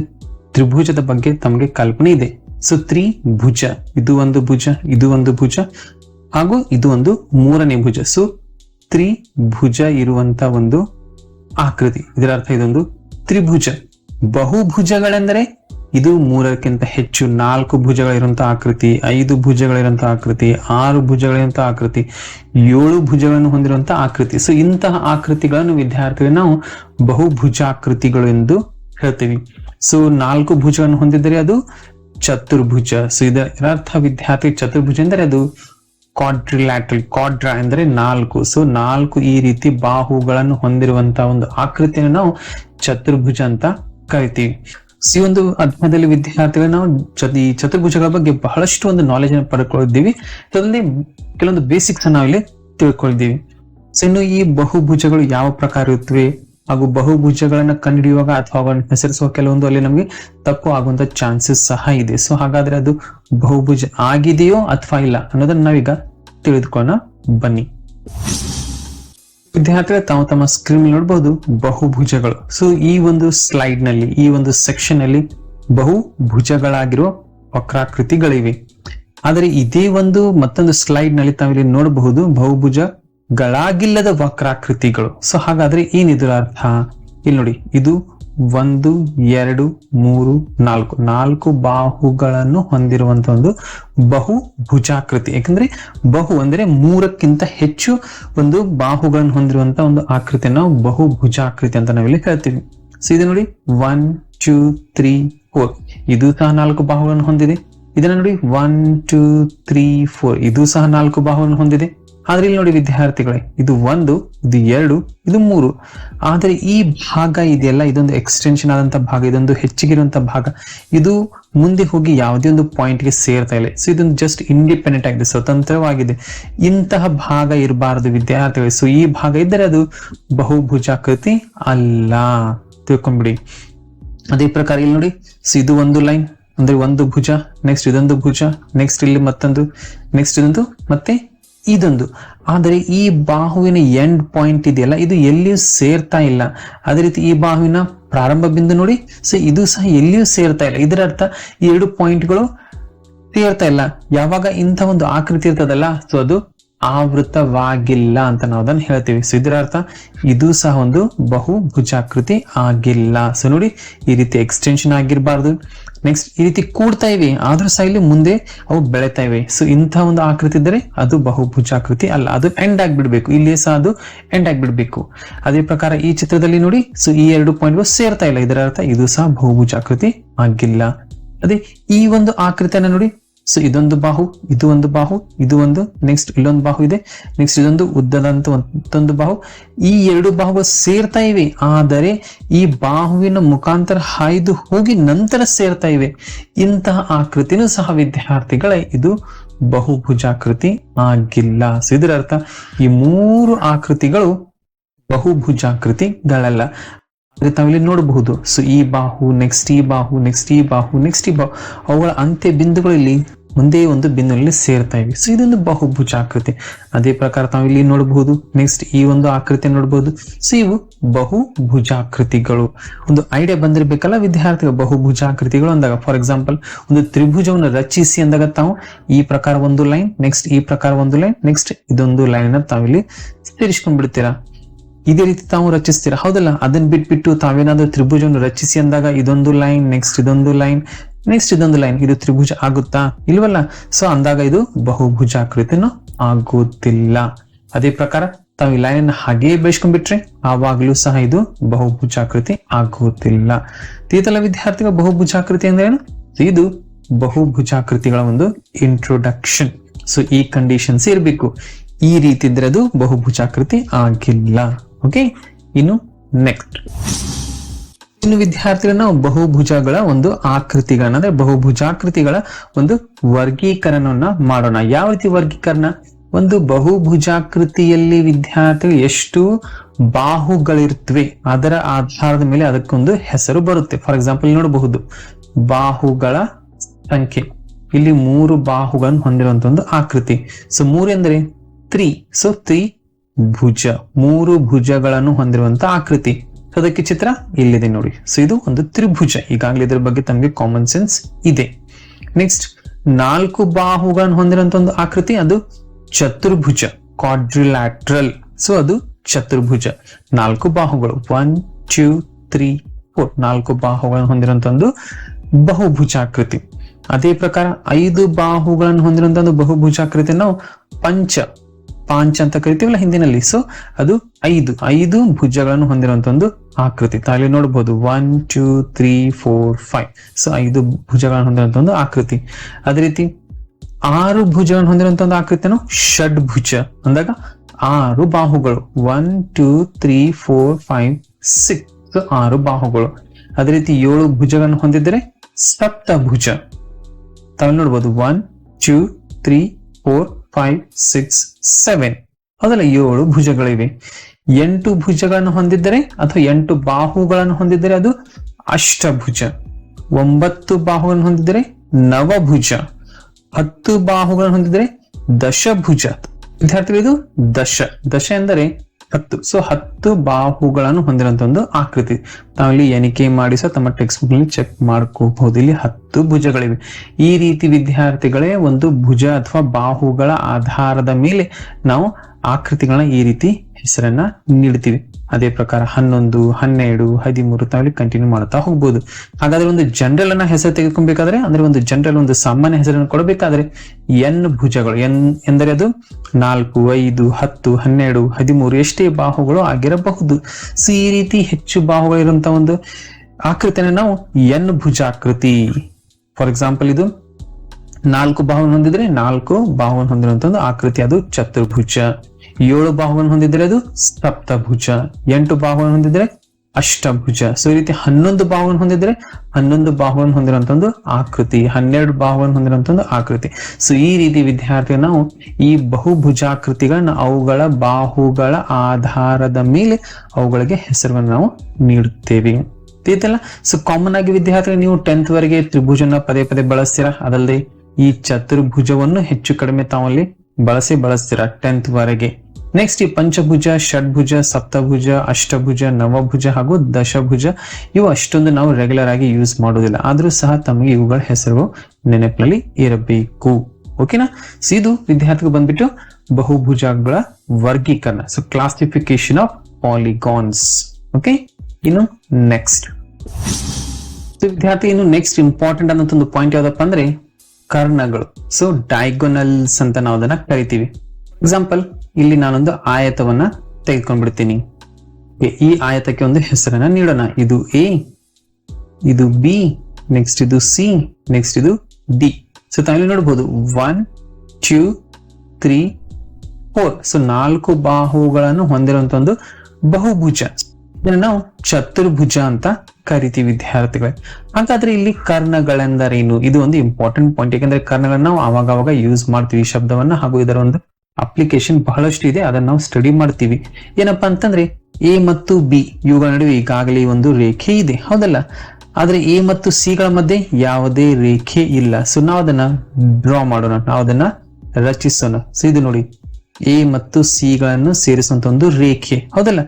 ತ್ರಿಭುಜದ ಬಗ್ಗೆ ತಮಗೆ ಕಲ್ಪನೆ ಇದೆ. ಸೊ ತ್ರಿಭುಜ ಇದು ಒಂದು ಭುಜ, ಇದು ಒಂದು ಭುಜ. ಹಾಗೂ ಇದು ಒಂದು ಮೂರನೇ ಭುಜ. ಸೊ ತ್ರಿಭುಜ ಇರುವಂತ ಒಂದು ಆಕೃತಿ. ಇದರ ಅರ್ಥ ಇದೊಂದು ತ್ರಿಭುಜ. ಬಹುಭುಜಗಳೆಂದರೆ ಇದು ಮೂರಕ್ಕಿಂತ ಹೆಚ್ಚು ನಾಲ್ಕು ಭುಜಗಳಿರುವಂತಹ ಆಕೃತಿ, ಐದು ಭುಜಗಳಿರುವಂತಹ ಆಕೃತಿ, ಆರು ಭುಜಗಳಿರುವಂತಹ ಆಕೃತಿ, ಏಳು ಭುಜಗಳನ್ನು ಹೊಂದಿರುವಂತಹ ಆಕೃತಿ. ಸೊ ಇಂತಹ ಆಕೃತಿಗಳನ್ನು ವಿದ್ಯಾರ್ಥಿಗಳು ನಾವು ಬಹುಭುಜಾಕೃತಿಗಳು ಎಂದು ಹೇಳ್ತೀವಿ. ಸೊ ನಾಲ್ಕು ಭುಜಗಳನ್ನು ಹೊಂದಿದ್ದರೆ ಅದು ಚತುರ್ಭುಜ. ಸೊ ಇದರ ಅರ್ಥ ವಿದ್ಯಾರ್ಥಿ ಚತುರ್ಭುಜ ಎಂದರೆ ಅದು ಕ್ವಾಡ್ರಿಲ್ಯಾಟ್ರಲ್ ಕ್ವಾಡ್ರ ಎಂದರೆ ನಾಲ್ಕು. ಸೊ ನಾಲ್ಕು ಈ ರೀತಿ ಬಾಹುಗಳನ್ನು ಹೊಂದಿರುವಂತಹ ಒಂದು ಆಕೃತಿಯನ್ನು ನಾವು ಚತುರ್ಭುಜ ಅಂತ ಕರಿತೀವಿ. ಸೊ ಈ ಒಂದು ಅಧ್ಯಾಯದಲ್ಲಿ ವಿದ್ಯಾರ್ಥಿಗಳು ನಾವು ಈ ಚತುರ್ಭುಜಗಳ ಬಗ್ಗೆ ಬಹಳಷ್ಟು ಒಂದು ನಾಲೆಜ್ ಅನ್ನು ಪಡ್ಕೊಂಡಿದ್ದೀವಿ. ಅದರಲ್ಲಿ ಕೆಲವೊಂದು ಬೇಸಿಕ್ಸ್ ನಾವು ಇಲ್ಲಿ ತಿಳ್ಕೊಳ್ತೀವಿ ಸೊ ಇನ್ನು ಈ ಬಹುಭುಜಗಳು ಯಾವ ಪ್ರಕಾರ ಇರುತ್ತವೆ? ಹಾಗೂ ಬಹುಭುಜಗಳನ್ನ ಕಂಡುಹಿಡಿಯುವಾಗ ಅಥವಾ ಅವುಗಳನ್ನ ಹೆಸರಿಸುವ ಕೆಲವೊಂದು ಅಲ್ಲಿ ನಮಗೆ ತಪ್ಪು ಆಗುವಂತ ಚಾನ್ಸಸ್ ಸಹ ಇದೆ. ಸೊ ಹಾಗಾದ್ರೆ ಅದು ಬಹುಭುಜ ಆಗಿದೆಯೋ ಅಥವಾ ಇಲ್ಲ ಅನ್ನೋದನ್ನ ನಾವೀಗ ತಿಳಿದುಕೊಳ್ಳೋಣ. ಬನ್ನಿ. ವಿದ್ಯಾರ್ಥಿಗಳು, ತಾವು ತಮ್ಮ ಸ್ಕ್ರೀನ್ ನೋಡಬಹುದು ಬಹುಭುಜಗಳು. ಸೊ ಈ ಒಂದು ಸ್ಲೈಡ್ನಲ್ಲಿ, ಈ ಒಂದು ಸೆಕ್ಷನ್ ಅಲ್ಲಿ ಬಹುಭುಜಗಳಾಗಿರುವ ವಕ್ರಾಕೃತಿಗಳಿವೆ. ಆದರೆ ಇದೇ ಒಂದು ಮತ್ತೊಂದು ಸ್ಲೈಡ್ನಲ್ಲಿ ತಾವಿಲ್ಲಿ ನೋಡಬಹುದು ಬಹುಭುಜಗಳಾಗಿಲ್ಲದ ವಕ್ರಾಕೃತಿಗಳು. ಸೊ ಹಾಗಾದ್ರೆ ಏನ್ ಅರ್ಥ ಇಲ್ಲಿ ನೋಡಿ, ಇದು ಒಂದು, ಎರಡು, ಮೂರು, ನಾಲ್ಕು. ನಾಲ್ಕು ಬಾಹುಗಳನ್ನು ಹೊಂದಿರುವಂತ ಒಂದು ಬಹು ಭುಜಾಕೃತಿ. ಯಾಕಂದ್ರೆ ಬಹು ಅಂದ್ರೆ ಮೂರಕ್ಕಿಂತ ಹೆಚ್ಚು ಒಂದು ಬಾಹುಗಳನ್ನು ಹೊಂದಿರುವಂತ ಒಂದು ಆಕೃತಿಯನ್ನು ನಾವು ಬಹು ಭುಜಾಕೃತಿ ಅಂತ ನಾವಿಲ್ಲಿ ಹೇಳ್ತೀವಿ. ಸೊ ಇದು ನೋಡಿ ಒನ್ ಟೂ ತ್ರೀ ಫೋರ್ ಇದು ಸಹ ನಾಲ್ಕು ಬಾಹುಗಳನ್ನು ಹೊಂದಿದೆ. ಇದನ್ನ ನೋಡಿ ಒನ್ ಟೂ ತ್ರೀ ಫೋರ್ ಇದು ಸಹ ನಾಲ್ಕು ಬಾಹುಗಳನ್ನು ಹೊಂದಿದೆ. ಆದ್ರೆ ಇಲ್ಲಿ ನೋಡಿ ವಿದ್ಯಾರ್ಥಿಗಳೇ, ಇದು ಒಂದು, ಇದು ಎರಡು, ಇದು ಮೂರು. ಆದ್ರೆ ಈ ಭಾಗ ಇದೆಯಲ್ಲ, ಇದೊಂದು ಎಕ್ಸ್ಟೆನ್ಷನ್ ಆದಂತ ಭಾಗ, ಇದೊಂದು ಹೆಚ್ಚಿಗಿರುವಂತಹ ಭಾಗ. ಇದು ಮುಂದೆ ಹೋಗಿ ಯಾವುದೇ ಒಂದು ಪಾಯಿಂಟ್ಗೆ ಸೇರ್ತಾ ಇಲ್ಲ. ಸೊ ಇದೊಂದು ಜಸ್ಟ್ ಇಂಡಿಪೆಂಡೆಂಟ್ ಆಗಿದೆ, ಸ್ವತಂತ್ರವಾಗಿದೆ. ಇಂತಹ ಭಾಗ ಇರಬಾರದು ವಿದ್ಯಾರ್ಥಿಗಳು. ಸೊ ಈ ಭಾಗ ಇದ್ದರೆ ಅದು ಬಹುಭುಜಾಕೃತಿ ಅಲ್ಲ. ತಿಳ್ಕೊಂಡ್ಬಿಡಿ ಅದೇ ಪ್ರಕಾರ ಇಲ್ಲಿ ನೋಡಿ ಸೊ ಇದು ಒಂದು ಲೈನ್ ಅಂದ್ರೆ ಒಂದು ಭುಜ ನೆಕ್ಸ್ಟ್ ಇದೊಂದು ಭುಜ ನೆಕ್ಸ್ಟ್ ಇಲ್ಲಿ ಮತ್ತೊಂದು ನೆಕ್ಸ್ಟ್ ಇದೊಂದು ಮತ್ತೆ ಇದೊಂದು. ಆದರೆ ಈ ಬಾಹುವಿನ ಎಂಡ್ ಪಾಯಿಂಟ್ ಇದೆಯಲ್ಲ, ಇದು ಎಲ್ಲಿಯೂ ಸೇರ್ತಾ ಇಲ್ಲ. ಅದೇ ರೀತಿ ಈ ಬಾಹುವಿನ ಪ್ರಾರಂಭ ಬಿಂದು ನೋಡಿ, ಸೊ ಇದು ಸಹ ಎಲ್ಲಿಯೂ ಸೇರ್ತಾ ಇಲ್ಲ. ಇದರ ಅರ್ಥ ಈ ಎರಡು ಪಾಯಿಂಟ್ಗಳು ಸೇರ್ತಾ ಇಲ್ಲ. ಯಾವಾಗ ಇಂಥ ಒಂದು ಆಕೃತಿ ಇರ್ತದಲ್ಲ, ಸೊ ಅದು ಆವೃತವಾಗಿಲ್ಲ ಅಂತ ನಾವು ಅದನ್ನು ಹೇಳ್ತೀವಿ. ಸೊ ಇದರ ಅರ್ಥ ಇದು ಸಹ ಒಂದು ಬಹು ಭುಜಾಕೃತಿ ಆಗಿಲ್ಲ. ಸೊ ನೋಡಿ, ಈ ರೀತಿ ಎಕ್ಸ್ಟೆನ್ಷನ್ ಆಗಿರಬಾರ್ದು. ನೆಕ್ಸ್ಟ್ ಈ ರೀತಿ ಕೂಡ್ತಾ ಇವೆ. ಆದ್ರೂ ಸಹ ಇಲ್ಲಿ ಮುಂದೆ ಅವು ಬೆಳೆತಾ ಇವೆ. ಸೊ ಇಂಥ ಒಂದು ಆಕೃತಿ ಇದ್ದರೆ ಅದು ಬಹುಭುಜಾಕೃತಿ ಅಲ್ಲ. ಅದು ಎಂಡ್ ಆಗಿಬಿಡ್ಬೇಕು. ಇಲ್ಲಿ ಸಹ ಅದು ಎಂಡ್ ಆಗಿಬಿಡ್ಬೇಕು. ಅದೇ ಪ್ರಕಾರ ಈ ಚಿತ್ರದಲ್ಲಿ ನೋಡಿ ಸೊ ಈ ಎರಡು ಪಾಯಿಂಟ್ಗಳು ಸೇರ್ತಾ ಇಲ್ಲ. ಇದರ ಅರ್ಥ ಇದು ಸಹ ಬಹುಭುಜಾಕೃತಿ ಆಗಿಲ್ಲ. ಅದೇ ಈ ಒಂದು ಆಕೃತಿಯನ್ನ ನೋಡಿ ಸೊ ಇದೊಂದು ಬಾಹು, ಇದು ಒಂದು ಬಾಹು, ಇದು ಒಂದು ನೆಕ್ಸ್ಟ್ ಇಲ್ಲೊಂದು ಬಾಹು ಇದೆ. ನೆಕ್ಸ್ಟ್ ಇದೊಂದು ಉದ್ದದಂತ ಮತ್ತೊಂದು ಬಾಹು. ಈ ಎರಡು ಬಾಹುಗಳು ಸೇರ್ತಾ ಇವೆ, ಆದರೆ ಈ ಬಾಹುವಿನ ಮುಖಾಂತರ ಹಾಯ್ದು ಹೋಗಿ ನಂತರ ಸೇರ್ತಾ ಇವೆ. ಇಂತಹ ಆಕೃತಿನೂ ಸಹ ವಿದ್ಯಾರ್ಥಿಗಳೇ, ಇದು ಬಹುಭುಜಾಕೃತಿ ಆಗಿಲ್ಲ. ಸೊ ಇದರ ಅರ್ಥ ಈ ಮೂರು ಆಕೃತಿಗಳು ಬಹುಭುಜಾಕೃತಿಗಳಲ್ಲ. ತಾವಿಲ್ಲಿ ನೋಡಬಹುದು. ಸೊ ಈ ಬಾಹು ನೆಕ್ಸ್ಟ್ ಈ ಬಾಹು ನೆಕ್ಸ್ಟ್ ಈ ಬಾಹು ನೆಕ್ಸ್ಟ್ ಈ ಬಾಹು, ಅವುಗಳ ಅಂತ್ಯ ಬಿಂದುಗಳು ಇಲ್ಲಿ ಒಂದೇ ಒಂದು ಬಿನ್ನಲ್ಲಿ ಸೇರ್ತಾ ಇವೆ ಸೊ ಇದೊಂದು ಬಹುಭುಜಾಕೃತಿ ಅದೇ ಪ್ರಕಾರ ತಾವು ಇಲ್ಲಿ ನೋಡಬಹುದು. ನೆಕ್ಸ್ಟ್ ಈ ಒಂದು ಆಕೃತಿ ನೋಡಬಹುದು. ಸೊ ಇವು ಬಹುಭುಜಾಕೃತಿಗಳು ಒಂದು ಐಡಿಯಾ ಬಂದಿರಬೇಕಲ್ಲ ವಿದ್ಯಾರ್ಥಿಗಳು ಬಹುಭುಜಾಕೃತಿಗಳು ಅಂದಾಗ. ಫಾರ್ ಎಕ್ಸಾಂಪಲ್ ಒಂದು ತ್ರಿಭುಜವನ್ನು ರಚಿಸಿ ಅಂದಾಗ ತಾವು ಈ ಪ್ರಕಾರ ಒಂದು ಲೈನ್ ನೆಕ್ಸ್ಟ್ ಈ ಪ್ರಕಾರ ಒಂದು ಲೈನ್ ನೆಕ್ಸ್ಟ್ ಇದೊಂದು ಲೈನ್ ತಾವಿಲ್ಲಿ ಸೇರಿಸ್ಕೊಂಡ್ ಬಿಡ್ತೀರಾ ಇದೇ ರೀತಿ ತಾವು ರಚಿಸ್ತೀರಾ? ಹೌದಲ್ಲ? ಅದನ್ನ ಬಿಟ್ಬಿಟ್ಟು ತಾವೇನಾದ್ರೂ ತ್ರಿಭುಜವನ್ನು ರಚಿಸಿ ಅಂದಾಗ ಇದೊಂದು ಲೈನ್ ನೆಕ್ಸ್ಟ್ ಇದೊಂದು ಲೈನ್ ನೆಕ್ಸ್ಟ್ ಇದೊಂದು ಲೈನ್ ಇದು ತ್ರಿಭುಜ ಆಗುತ್ತಾ? ಇಲ್ವಲ್ಲ? ಸೊ ಅಂದಾಗ ಇದು ಬಹುಭುಜಾಕೃತಿನೂ ಆಗುತ್ತಿಲ್ಲ. ಅದೇ ಪ್ರಕಾರ, ತಾವು ಈ ಲೈನ್ ಹಾಗೇ ಬೆಳೆಸ್ಕೊಂಡ್ಬಿಟ್ರೆ ಆವಾಗಲೂ ಸಹ ಇದು ಬಹುಭುಜಾಕೃತಿ ಆಗುತ್ತಿಲ್ಲ. ತೀತಲ ವಿದ್ಯಾರ್ಥಿಗಳ ಬಹುಭುಜಾಕೃತಿ ಅಂದ್ರೆ ಏನು? ಇದು ಬಹುಭುಜಾಕೃತಿಗಳ ಒಂದು ಇಂಟ್ರೊಡಕ್ಷನ್ ಸೊ ಈ ಕಂಡೀಷನ್ಸ್ ಇರಬೇಕು. ಈ ರೀತಿ ಇದ್ರೆ ಅದು ಬಹುಭುಜಾಕೃತಿ ಆಗಿಲ್ಲ. ಓಕೆ ಇನ್ನು ನೆಕ್ಸ್ಟ್ ಇನ್ನು ವಿದ್ಯಾರ್ಥಿಗಳು ನಾವು ಬಹುಭುಜಗಳ ಒಂದು ಆಕೃತಿಗಳನ್ನ ಅಂದ್ರೆ ಬಹುಭುಜಾಕೃತಿಗಳ ಒಂದು ವರ್ಗೀಕರಣವನ್ನ ಮಾಡೋಣ. ಯಾವ ರೀತಿ ವರ್ಗೀಕರಣ? ಒಂದು ಬಹುಭುಜಾಕೃತಿಯಲ್ಲಿ ವಿದ್ಯಾರ್ಥಿಗಳು ಎಷ್ಟು ಬಾಹುಗಳಿರ್ತವೆ, ಅದರ ಆಧಾರದ ಮೇಲೆ ಅದಕ್ಕೊಂದು ಹೆಸರು ಬರುತ್ತೆ. ಫಾರ್ ಎಕ್ಸಾಂಪಲ್ ನೋಡಬಹುದು, ಬಾಹುಗಳ ಸಂಖ್ಯೆ. ಇಲ್ಲಿ ಮೂರು ಬಾಹುಗಳನ್ನು ಹೊಂದಿರುವಂತ ಒಂದು ಆಕೃತಿ. ಸೊ ಮೂರು ಎಂದರೆ ತ್ರಿ. ಸೊ ತ್ರಿ ಭುಜ ಮೂರು ಭುಜಗಳನ್ನು ಹೊಂದಿರುವಂತ ಆಕೃತಿ. ಸೊ ಅದಕ್ಕೆ ಚಿತ್ರ ಇಲ್ಲಿದೆ ನೋಡಿ. ಸೊ ಇದು ಒಂದು ತ್ರಿಭುಜ. ಈಗಾಗಲೇ ಇದ್ರ ಬಗ್ಗೆ ತಮಗೆ ಕಾಮನ್ ಸೆನ್ಸ್ ಇದೆ. ನೆಕ್ಸ್ಟ್ ನಾಲ್ಕು ಬಾಹುಗಳನ್ನು ಹೊಂದಿರುವಂತ ಒಂದು ಆಕೃತಿ, ಅದು ಚತುರ್ಭುಜ ಕ್ವಾಡ್ರಿಲ್ಯಾಟ್ರಲ್ ಸೊ ಅದು ಚತುರ್ಭುಜ. ನಾಲ್ಕು ಬಾಹುಗಳು. ಒನ್ ಟೂ ತ್ರೀ ಫೋರ್ ನಾಲ್ಕು ಬಾಹುಗಳನ್ನು ಹೊಂದಿರುವಂತ ಒಂದು ಬಹುಭುಜಾಕೃತಿ. ಅದೇ ಪ್ರಕಾರ ಐದು ಬಾಹುಗಳನ್ನು ಹೊಂದಿರುವಂತ ಒಂದು ಬಹುಭುಜಾಕೃತಿ ನಾವು ಪಂಚ ಪಾಂಚ ಅಂತ ಕರಿತೀವಲ್ಲ ಹಿಂದಿನಲ್ಲಿ. ಸೊ ಅದು ಐದು. ಐದು ಭುಜಗಳನ್ನು ಹೊಂದಿರುವಂತ ಒಂದು ಆಕೃತಿ ಅಲ್ಲಿ ನೋಡಬಹುದು one two three four five so ಐದು ಭುಜಗಳನ್ನು ಹೊಂದಿರುವಂತ ಒಂದು ಆಕೃತಿ. ಅದೇ ರೀತಿ ಆರು ಭುಜಗಳನ್ನು ಹೊಂದಿರುವಂತ ಒಂದು ಆಕೃತಿಯನ್ನು ಷಡ್ಭುಜ ಅಂದಾಗ ಆರು ಬಾಹುಗಳು. One two three four five six ಆರು ಬಾಹುಗಳು. ಅದೇ ರೀತಿ ಏಳು ಭುಜಗಳನ್ನು ಹೊಂದಿದ್ದರೆ ಸಪ್ತಭುಜ ತಾವು ನೋಡ್ಬೋದು. One two three four five six seven ಅದರಲ್ಲಿ ಏಳು ಭುಜಗಳಿವೆ. ಎಂಟು ಭುಜಗಳನ್ನು ಹೊಂದಿದ್ದರೆ ಅಥವಾ ಎಂಟು ಬಾಹುಗಳನ್ನು ಹೊಂದಿದ್ದರೆ ಅದು ಅಷ್ಟಭುಜ. ಒಂಬತ್ತು ಬಾಹುಗಳನ್ನು ಹೊಂದಿದ್ದರೆ ನವಭುಜ. ಹತ್ತು ಬಾಹುಗಳನ್ನು ಹೊಂದಿದ್ರೆ ದಶಭುಜ. ವಿದ್ಯಾರ್ಥಿಗಳು ಇದು ದಶ. ದಶ ಎಂದರೆ ಹತ್ತು. ಸೊ ಹತ್ತು ಬಾಹುಗಳನ್ನು ಹೊಂದಿರುವಂತ ಒಂದು ಆಕೃತಿ. ತಾವಿಲ್ಲಿ ಎಣಿಕೆ ಮಾಡಿ ಸಹ ತಮ್ಮ ಟೆಕ್ಸ್ಟ್ ಬುಕ್ ಚೆಕ್ ಮಾಡ್ಕೋಬಹುದು. ಇಲ್ಲಿ ಹತ್ತು ಭುಜಗಳಿವೆ. ಈ ರೀತಿ ವಿದ್ಯಾರ್ಥಿಗಳೇ ಒಂದು ಭುಜ ಅಥವಾ ಬಾಹುಗಳ ಆಧಾರದ ಮೇಲೆ ನಾವು ಆಕೃತಿಗಳನ್ನ ಈ ರೀತಿ ಹೆಸರನ್ನ ನೀಡ್ತೀವಿ. ಅದೇ ಪ್ರಕಾರ ಹನ್ನೊಂದು, ಹನ್ನೆರಡು, ಹದಿಮೂರು ತಾವಲ್ಲಿ ಕಂಟಿನ್ಯೂ ಮಾಡ್ತಾ ಹೋಗ್ಬೋದು. ಹಾಗಾದ್ರೆ ಒಂದು ಜನರಲ್ ಅನ್ನ ಹೆಸರು ತೆಗೆದುಕೊಬೇಕಾದ್ರೆ ಅಂದ್ರೆ ಒಂದು ಜನರಲ್ ಒಂದು ಸಾಮಾನ್ಯ ಹೆಸರನ್ನು ಕೊಡಬೇಕಾದ್ರೆ, ಎನ್ ಭುಜಗಳು, ಎನ್ ಎಂದರೆ ಅದು ನಾಲ್ಕು, ಐದು, ಹತ್ತು, ಹನ್ನೆರಡು, ಹದಿಮೂರು, ಎಷ್ಟೇ ಬಾಹುಗಳು ಆಗಿರಬಹುದು. ಸೊ, ಈ ರೀತಿ ಹೆಚ್ಚು ಬಾಹುಗಳು ಇರುವಂತಹ ಒಂದು ಆಕೃತಿಯನ್ನು ನಾವು ಎನ್ ಭುಜಾಕೃತಿ ಫಾರ್ ಎಕ್ಸಾಂಪಲ್ ಇದು ನಾಲ್ಕು ಬಾಹುವನ್ನು ಹೊಂದಿದ್ರೆ ನಾಲ್ಕು ಬಾಹುವನ್ನು ಹೊಂದಿರುವಂತ ಒಂದು ಆಕೃತಿ, ಅದು ಚತುರ್ಭುಜ. ಏಳು ಬಾಹುವನ್ನು ಹೊಂದಿದ್ರೆ ಅದು ಸಪ್ತಭುಜ, ಎಂಟು ಬಾಹುವನ್ನು ಹೊಂದಿದ್ರೆ ಅಷ್ಟಭುಜ. ಸೊ ಈ ರೀತಿ ಹನ್ನೊಂದು ಬಾಹುವನ್ನು ಹೊಂದಿದ್ರೆ ಹನ್ನೊಂದು ಬಾಹುವನ್ನು ಹೊಂದಿರುವಂತ ಒಂದು ಆಕೃತಿ, ಹನ್ನೆರಡು ಬಾಹುವನ್ನು ಹೊಂದಿರುವಂತ ಒಂದು ಆಕೃತಿ. ಸೊ ಈ ರೀತಿ ವಿದ್ಯಾರ್ಥಿ ನಾವು ಈ ಬಹುಭುಜಾಕೃತಿಗಳನ್ನ ಅವುಗಳ ಬಾಹುಗಳ ಆಧಾರದ ಮೇಲೆ ಅವುಗಳಿಗೆ ಹೆಸರನ್ನು ನಾವು ನೀಡುತ್ತೇವೆ. ತಿಳಿತಲ್ಲ? ಸೊ ಕಾಮನ್ ಆಗಿ ವಿದ್ಯಾರ್ಥಿಗಳು, ನೀವು ಟೆಂತ್ ವರೆಗೆ ತ್ರಿಭುಜನ ಪದೇ ಪದೇ ಬಳಸ್ತೀರಾ? ಅದಲ್ಲದೆ ಈ ಚತುರ್ಭುಜವನ್ನು ಹೆಚ್ಚು ಕಡಿಮೆ ತಾವಲ್ಲಿ ಬಳಸಿ ಬಳಸ್ತೀರಾ ಟೆಂತ್ ವರೆಗೆ. ನೆಕ್ಸ್ಟ್ ಈ ಪಂಚಭುಜ, ಷಡ್ಭುಜ, ಸಪ್ತಭುಜ, ಅಷ್ಟಭುಜ, ನವಭುಜ ಹಾಗೂ ದಶಭುಜ ಇವು ಅಷ್ಟೊಂದು ನಾವು ರೆಗ್ಯುಲರ್ ಆಗಿ ಯೂಸ್ ಮಾಡೋದಿಲ್ಲ ಆದ್ರೂ ಸಹ ತಮಗೆ ಇವುಗಳ ಹೆಸರು ನೆನಪಿನಲ್ಲಿ ಇರಬೇಕು. ಓಕೆನಾ ಸೊ ಇದು ವಿದ್ಯಾರ್ಥಿಗಳು ಬಂದ್ಬಿಟ್ಟು ಬಹುಭುಜಗಳ ವರ್ಗೀಕರಣ so classification of polygons okay ಇನ್ನು ನೆಕ್ಸ್ಟ್ ವಿದ್ಯಾರ್ಥಿ, ಇನ್ನು ನೆಕ್ಸ್ಟ್ ಇಂಪಾರ್ಟೆಂಟ್ ಅನ್ನೋ ಒಂದು ಪಾಯಿಂಟ್ ಯಾವ್ದಪ್ಪ ಅಂದ್ರೆ ಕರ್ಣಗಳು. ಸೊ ಡೈಗೊನಲ್ಸ್ ಅಂತ ನಾವು ಅದನ್ನ ಕರಿತೀವಿ. ಎಕ್ಸಾಂಪಲ್ ಇಲ್ಲಿ ನಾನೊಂದು ಆಯತವನ್ನ ತೆಗೆದುಕೊಂಡ್ಬಿಡ್ತೀನಿ. ಈ ಆಯತಕ್ಕೆ ಒಂದು ಹೆಸರನ್ನ ನೀಡೋಣ. ಇದು ಎ ಇದು ಬಿ ನೆಕ್ಸ್ಟ್ ಇದು ಸಿ ನೆಕ್ಸ್ಟ್ ಇದು ಡಿ ಸೊ ತಾವಿಲ್ಲಿ ನೋಡಬಹುದು one two three four so ನಾಲ್ಕು ಬಾಹುಗಳನ್ನು ಹೊಂದಿರುವಂತ ಒಂದು ಬಹುಭುಜ. ಇದನ್ನ ನಾವು ಚತುರ್ಭುಜ ಅಂತ ಕರಿತೀವಿ ವಿದ್ಯಾರ್ಥಿಗಳೇ. ಹಾಗಾದ್ರೆ ಇಲ್ಲಿ ಕರ್ಣಗಳೆಂದರೇನು? ಇದು ಒಂದು ಇಂಪಾರ್ಟೆಂಟ್ ಪಾಯಿಂಟ್ ಯಾಕಂದ್ರೆ ಕರ್ಣಗಳನ್ನ ನಾವು ಅವಾಗ ಅವಾಗ ಯೂಸ್ ಮಾಡ್ತೀವಿ ಶಬ್ದವನ್ನ ಹಾಗೂ ಇದರ ಒಂದು ಅಪ್ಲಿಕೇಶನ್ ಬಹಳಷ್ಟು ಇದೆ. ಅದನ್ನ ನಾವು ಸ್ಟಡಿ ಮಾಡ್ತೀವಿ. ಏನಪ್ಪಾ ಅಂತಂದ್ರೆ ಎ ಮತ್ತು ಬಿ ಇವುಗಳ ನಡುವೆ ಈಗಾಗಲೇ ಒಂದು ರೇಖೆ ಇದೆ. ಹೌದಲ್ಲ? ಆದ್ರೆ ಎ ಮತ್ತು ಸಿ ಗಳ ಮಧ್ಯೆ ಯಾವುದೇ ರೇಖೆ ಇಲ್ಲ. ಸೊ ನಾವು ಅದನ್ನ ಡ್ರಾ ಮಾಡೋಣ. ನಾವು ಅದನ್ನ ರಚಿಸೋಣ. ಸೊ ಇದು ನೋಡಿ. ಎ ಮತ್ತು ಸಿ ಗಳನ್ನು ಸೇರಿಸುವಂತ ಒಂದು ರೇಖೆ. ಹೌದಲ್ಲ?